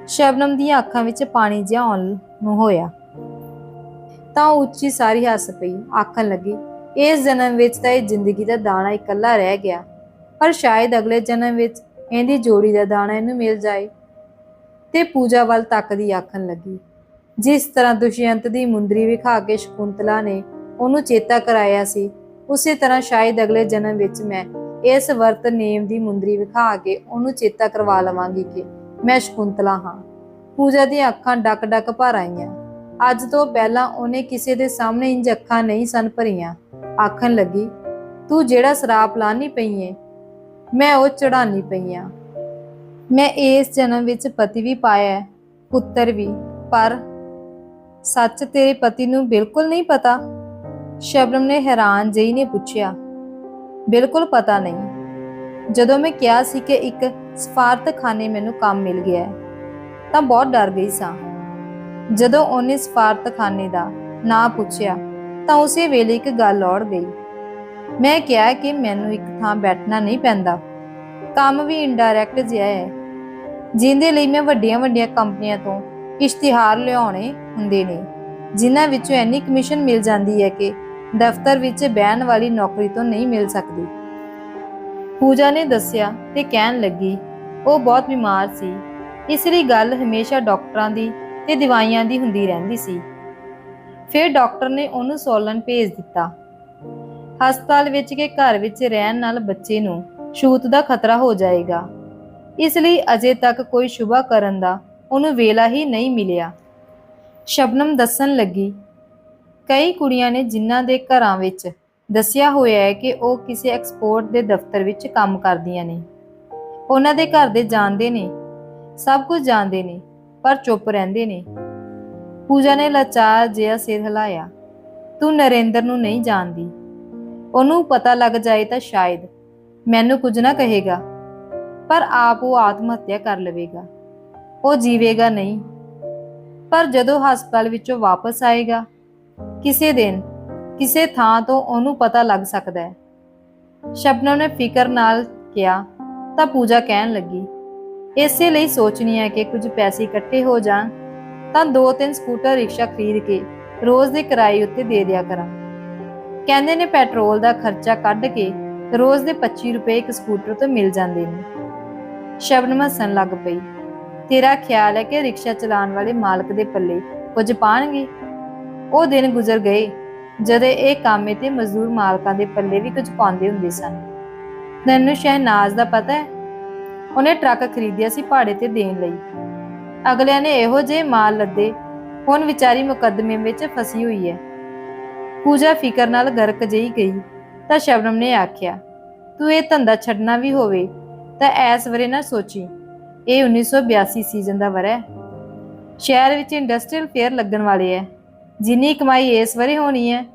ਸ਼ਬਨਮ ਦੀਆਂ ਅੱਖਾਂ ਵਿੱਚ ਪਾਣੀ ਜਿਹਾ ਆਉਣ ਨੂੰ ਹੋਇਆ। ਤਾਂ ਉੱਚੀ ਸਾਰੀ ਹੱਸ ਪਈ, ਆਖਣ ਲੱਗੀ, ਇਸ ਜਨਮ ਵਿੱਚ ਤਾਂ ਇਹ ਜ਼ਿੰਦਗੀ ਦਾ ਦਾਣਾ ਇਕੱਲਾ ਰਹਿ ਗਿਆ, ਪਰ ਸ਼ਾਇਦ ਅਗਲੇ ਜਨਮ ਵਿੱਚ ਇਹਦੀ ਜੋੜੀ ਦਾ ਦਾਣਾ ਇਹਨੂੰ ਮਿਲ ਜਾਏ। ਤੇ ਪੂਜਾ ਵੱਲ ਤੱਕਦੀ ਆਖਣ ਲੱਗੀ, ਜਿਸ ਤਰ੍ਹਾਂ ਦੁਸ਼ਯੰਤ ਦੀ ਮੁੰਦਰੀ ਵਿਖਾ ਕੇ ਸ਼ਕੁੰਤਲਾ ਨੇ ਉਹਨੂੰ ਚੇਤਾ ਕਰਾਇਆ ਸੀ, ਉਸੇ ਤਰ੍ਹਾਂ ਸ਼ਾਇਦ ਅਗਲੇ ਜਨਮ ਵਿੱਚ ਮੈਂ ਇਸ ਵਰਤ ਨੇਮ ਦੀ ਮੁੰਦਰੀ ਵਿਖਾ ਕੇ ਉਹਨੂੰ ਚੇਤਾ ਕਰਵਾ ਲਵਾਂਗੀ ਕਿ ਮੈਂ ਸ਼ਕੁੰਤਲਾ ਹਾਂ। ਪੂਜਾ ਦੀਆਂ ਅੱਖਾਂ ਡੱਕ ਡੱਕ ਭਰ ਆਈਆਂ। ਅੱਜ ਤੋਂ ਪਹਿਲਾਂ ਉਹਨੇ ਕਿਸੇ ਦੇ ਸਾਹਮਣੇ ਇੰਜ ਅੱਖਾਂ ਨਹੀਂ ਸਨ ਭਰੀਆਂ। ਆਖਣ ਲੱਗੀ, ਤੂੰ ਜਿਹੜਾ ਸਰਾਪ ਲਾਣੀ ਪਈ ਏ, ਮੈਂ ਉਹ ਚੜਾਨੀ ਪਈ ਆਂ। ਮੈਂ ਇਸ ਜਨਮ ਵਿੱਚ ਪਤੀ ਵੀ ਪਾਇਆ ਪੁੱਤਰ ਵੀ, ਪਰ ਸੱਚ ਤੇਰੇ ਪਤੀ ਨੂੰ ਬਿਲਕੁਲ ਨਹੀਂ ਪਤਾ? ਸ਼ਬਨਮ ਨੇ ਹੈਰਾਨ ਜਿਹੀ ਨੇ ਪੁੱਛਿਆ। ਬਿਲਕੁਲ ਪਤਾ ਨਹੀਂ। ਜਦੋਂ ਮੈਂ ਕਿਹਾ ਸੀ ਕਿ ਇੱਕ ਸਫਾਰਤਖਾਨੇ ਮੈਨੂੰ ਕੰਮ ਮਿਲ ਗਿਆ ਹੈ, ਤਾਂ ਬਹੁਤ ਡਰ ਗਈ ਸਾਂ। ਜਦੋਂ ਉਹਨੇ ਸਫਾਰਤਖਾਨੇ ਦਾ ਨਾਂ ਪੁੱਛਿਆ, ਤਾਂ ਉਸੇ ਵੇਲੇ ਇੱਕ ਗੱਲ ਔੜ ਗਈ। ਮੈਂ ਕਿਹਾ ਕਿ ਮੈਨੂੰ ਇੱਕ ਥਾਂ ਬੈਠਣਾ ਨਹੀਂ ਪੈਂਦਾ। ਕੰਮ ਵੀ ਇਨਡਾਇਰੈਕਟ ਜਿਹਾ ਹੈ, ਜਿੰਦੇ ਲਈ ਮੈਂ ਵੱਡੀਆਂ ਵੱਡੀਆਂ ਕੰਪਨੀਆਂ ਤੋਂ ਇਸ਼ਤਿਹਾਰ ਲਿਆਉਣੇ ਹੁੰਦੇ ਨੇ, ਜਿਨ੍ਹਾਂ ਵਿੱਚੋਂ ਇੰਨੀ ਕਮਿਸ਼ਨ ਮਿਲ ਜਾਂਦੀ ਹੈ ਕਿ ਦਫ਼ਤਰ ਵਿੱਚ ਬਹਿਣ ਵਾਲੀ ਨੌਕਰੀ ਤੋਂ ਨਹੀਂ ਮਿਲ ਸਕਦੀ। ਪੂਜਾ ਨੇ ਦੱਸਿਆ ਤੇ ਕਹਿਣ ਲੱਗੀ, ਉਹ ਬਹੁਤ ਬਿਮਾਰ ਸੀ। ਇਸ ਲਈ ਗੱਲ ਹਮੇਸ਼ਾ ਡਾਕਟਰਾਂ ਦੀ ਤੇ ਦਵਾਈਆਂ ਦੀ ਹੁੰਦੀ ਰਹਿੰਦੀ ਸੀ। ਫਿਰ ਡਾਕਟਰ ਨੇ ਉਹਨੂੰ ਸੋਲਨ ਭੇਜ ਦਿੱਤਾ। ਹਸਪਤਾਲ ਵਿੱਚ ਕੇ ਘਰ ਵਿੱਚ ਰਹਿਣ ਨਾਲ ਬੱਚੇ ਨੂੰ ਛੂਤ ਦਾ ਖਤਰਾ ਹੋ ਜਾਏਗਾ। ਇਸ ਲਈ ਅਜੇ ਤੱਕ ਕੋਈ ਸ਼ੁਭਾ ਕਰਨ ਦਾ ਉਹਨੂੰ ਵੇਲਾ ਹੀ ਨਹੀਂ ਮਿਲਿਆ। ਸ਼ਬਨਮ ਦੱਸਣ ਲੱਗੀ ਕਈ ਕੁੜੀਆਂ ਨੇ ਜਿਨ੍ਹਾਂ ਦੇ ਘਰਾਂ ਵਿੱਚ ਦੱਸਿਆ ਹੋਇਆ ਹੈ ਕਿ ਉਹ ਕਿਸੇ ਐਕਸਪੋਰਟ ਦੇ ਦਫ਼ਤਰ ਵਿੱਚ ਕੰਮ ਕਰਦੀਆਂ ਨੇ। ਉਹਨਾਂ ਦੇ ਘਰ ਦੇ ਜਾਣਦੇ ਨੇ, ਸਭ ਕੁਝ ਜਾਣਦੇ ਨੇ, ਪਰ ਚੁੱਪ ਰਹਿੰਦੇ ਨੇ। ਪੂਜਾ ਨੇ ਲਾਚਾਰ ਜਿਹਾ ਸਿਰ ਹਿਲਾਇਆ। ਤੂੰ ਨਰਿੰਦਰ ਨੂੰ ਨਹੀਂ ਜਾਣਦੀ। ਉਹਨੂੰ ਪਤਾ ਲੱਗ ਜਾਏ ਤਾਂ ਸ਼ਾਇਦ ਮੈਨੂੰ ਕੁਝ ਨਾ ਕਹੇਗਾ। ਪਰ ਆਪ ਉਹ ਆਤਮ ਹੱਤਿਆ ਕਰ ਲਵੇਗਾ। ਉਹ ਜੀਵੇਗਾ ਨਹੀਂ। ਪਰ ਜਦੋਂ ਹਸਪਤਾਲ ਵਿੱਚੋਂ ਵਾਪਸ ਆਏਗਾ ਕਿਸੇ ਦਿਨ ਕਿਸੇ ਥਾਂ ਤੋਂ ਉਹਨੂੰ ਪਤਾ ਲੱਗ ਸਕਦਾ ਹੈ। ਸ਼ਬਨਮ ਨੇ ਫਿਕਰ ਨਾਲ ਕਿਹਾ, ਤਾਂ ਪੂਜਾ ਕਹਿਣ ਲੱਗੀ, ਇਸੇ ਲਈ ਸੋਚਣੀ ਹੈ ਕਿ ਕੁਝ ਪੈਸੇ ਇਕੱਠੇ ਹੋ ਜਾਣ, ਤਾਂ ਦੋ ਤਿੰਨ ਸਕੂਟਰ ਰਿਕਸ਼ਾ ਖਰੀਦ ਕੇ ਰੋਜ਼ ਦੇ ਕਿਰਾਏ ਉੱਤੇ ਦੇ ਦਿਆ ਕਰਾਂ। ਕਹਿੰਦੇ ਨੇ ਪੈਟਰੋਲ ਦਾ ਖਰਚਾ ਕੱਢ ਕੇ ਰੋਜ਼ ਦੇ 25 ਰੁਪਏ ਇੱਕ ਸਕੂਟਰ ਤੋਂ ਮਿਲ ਜਾਂਦੇ ਨੇ। ਸ਼ਬਨਮ ਹੱਸਣ ਲੱਗ ਪਈ, ਤੇਰਾ ਖਿਆਲ ਹੈ ਕਿ ਰਿਕਸ਼ਾ ਚਲਾਉਣ ਵਾਲੇ ਮਾਲਕ ਦੇ ਪੱਲੇ ਕੁਝ ਪਾਣਗੇ? ਉਹ ਦਿਨ ਗੁਜ਼ਰ ਗਏ, ਜਦੋਂ ਇਹ ਕਾਮੇ ਤੇ ਮਜ਼ਦੂਰ ਮਾਲਕਾਂ ਦੇ ਪੱਲੇ ਵੀ ਕੁਝ ਪਾਉਂਦੇ ਹੁੰਦੇ ਸਨ। ਤੈਨੂੰ ਸ਼ਹਿਨਾਜ਼ ਦਾ ਪਤਾ ਹੈ, ਉਹਨੇ ਟਰੱਕ ਖਰੀਦਿਆ ਸੀ ਭਾੜੇ ਤੇ ਦੇਣ ਲਈ। ਅਗਲਿਆਂ ਨੇ ਇਹੋ ਜਿਹੇ ਮਾਲ ਲੱਦੇ, ਹੁਣ ਵਿਚਾਰੀ ਮੁਕੱਦਮੇ ਵਿੱਚ ਫਸੀ ਹੋਈ ਹੈ। ਪੂਜਾ ਫਿਕਰ ਨਾਲ ਗਰਕ ਜਿਹੀ ਗਈ, ਤਾਂ ਸ਼ਬਨਮ ਨੇ ਆਖਿਆ, ਤੂੰ ਇਹ ਧੰਦਾ ਛੱਡਣਾ ਵੀ ਹੋਵੇ, ਤਾਂ ਐਸ ਵਰੇ ਨਾ ਸੋਚੀ। ਇਹ 1982 ਸੀਜ਼ਨ ਦਾ ਵਰਾ ਹੈ। ਸ਼ਹਿਰ ਵਿੱਚ ਇੰਡਸਟਰੀਅਲ ਫੇਅਰ ਲੱਗਣ ਵਾਲੇ ਹੈ। ਜਿੰਨੀ ਕਮਾਈ ਇਸ ਵਰੇ ਹੋਣੀ ਹੈ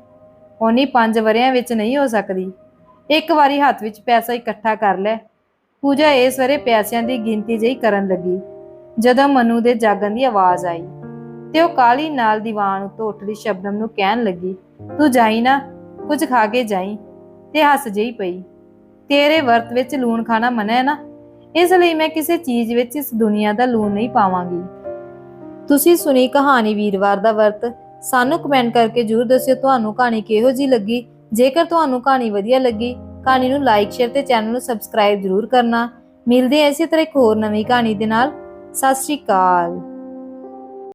ਉਨੀ 5 ਵਰਿਆਂ ਵਿੱਚ ਨਹੀਂ ਹੋ ਸਕਦੀ। ਇੱਕ ਵਾਰੀ ਹੱਥ ਵਿੱਚ ਪੈਸਾ ਇਕੱਠਾ ਕਰ ਲੈ। ਪੂਜਾ ਇਸ ਵਰੇ ਪੈਸਿਆਂ ਦੀ ਗਿਣਤੀ ਜਿਹੀ ਕਰਨ ਲੱਗੀ, ਜਦੋਂ ਮਨੂ ਦੇ ਜਾਗਣ ਦੀ ਆਵਾਜ਼ ਆਈ ਤੇ ਉਹ ਕਾਲੀ ਨਾਲ ਦੀਵਾਨ ਉੱਤੋਂ ਉੱਠਦੀ ਸ਼ਬਨਮ ਨੂੰ ਕਹਿਣ ਲੱਗੀ, ਤੂੰ ਜਾਈ ਨਾ, ਕੁਝ ਖਾ ਕੇ ਜਾਈ। ਤੇ ਹੱਸ ਜਿਹੀ ਪਈ, ਤੇਰੇ ਵਰਤ ਵਿੱਚ ਲੂਣ ਖਾਣਾ ਮਨਾ ਹੈ ਨਾ? ਇਸ ਲਈ ਮੈਂ ਕਿਸੇ ਚੀਜ਼ ਵਿੱਚ ਇਸ ਦੁਨੀਆ ਦਾ ਲੂਣ ਨਹੀਂ ਪਾਵਾਂਗੀ। ਤੁਸੀਂ ਸੁਣੀ ਕਹਾਣੀ ਵੀਰਵਾਰ ਦਾ ਵਰਤ ਸਾਨੂੰ ਕਮੈਂਟ ਕਰਕੇ ਜਰੂਰ ਦੱਸਿਓ ਤੁਹਾਨੂੰ ਕਹਾਣੀ ਕਿਹੋ ਜੀ ਲੱਗੀ। ਜੇਕਰ ਤੁਹਾਨੂੰ ਕਹਾਣੀ ਵਧੀਆ ਲੱਗੀ, ਕਹਾਣੀ ਨੂੰ ਲਾਈਕ ਸ਼ੇਅਰ ਤੇ ਚੈਨਲ ਨੂੰ ਸਬਸਕ੍ਰਾਈਬ ਜਰੂਰ ਕਰਨਾ। ਮਿਲਦੇ ਹਾਂ ਇਸੇ ਤਰ੍ਹਾਂ ਇੱਕ ਹੋਰ ਨਵੀਂ ਕਹਾਣੀ ਦੇ ਨਾਲ। ਸਤਿ ਸ਼੍ਰੀ ਅਕਾਲ।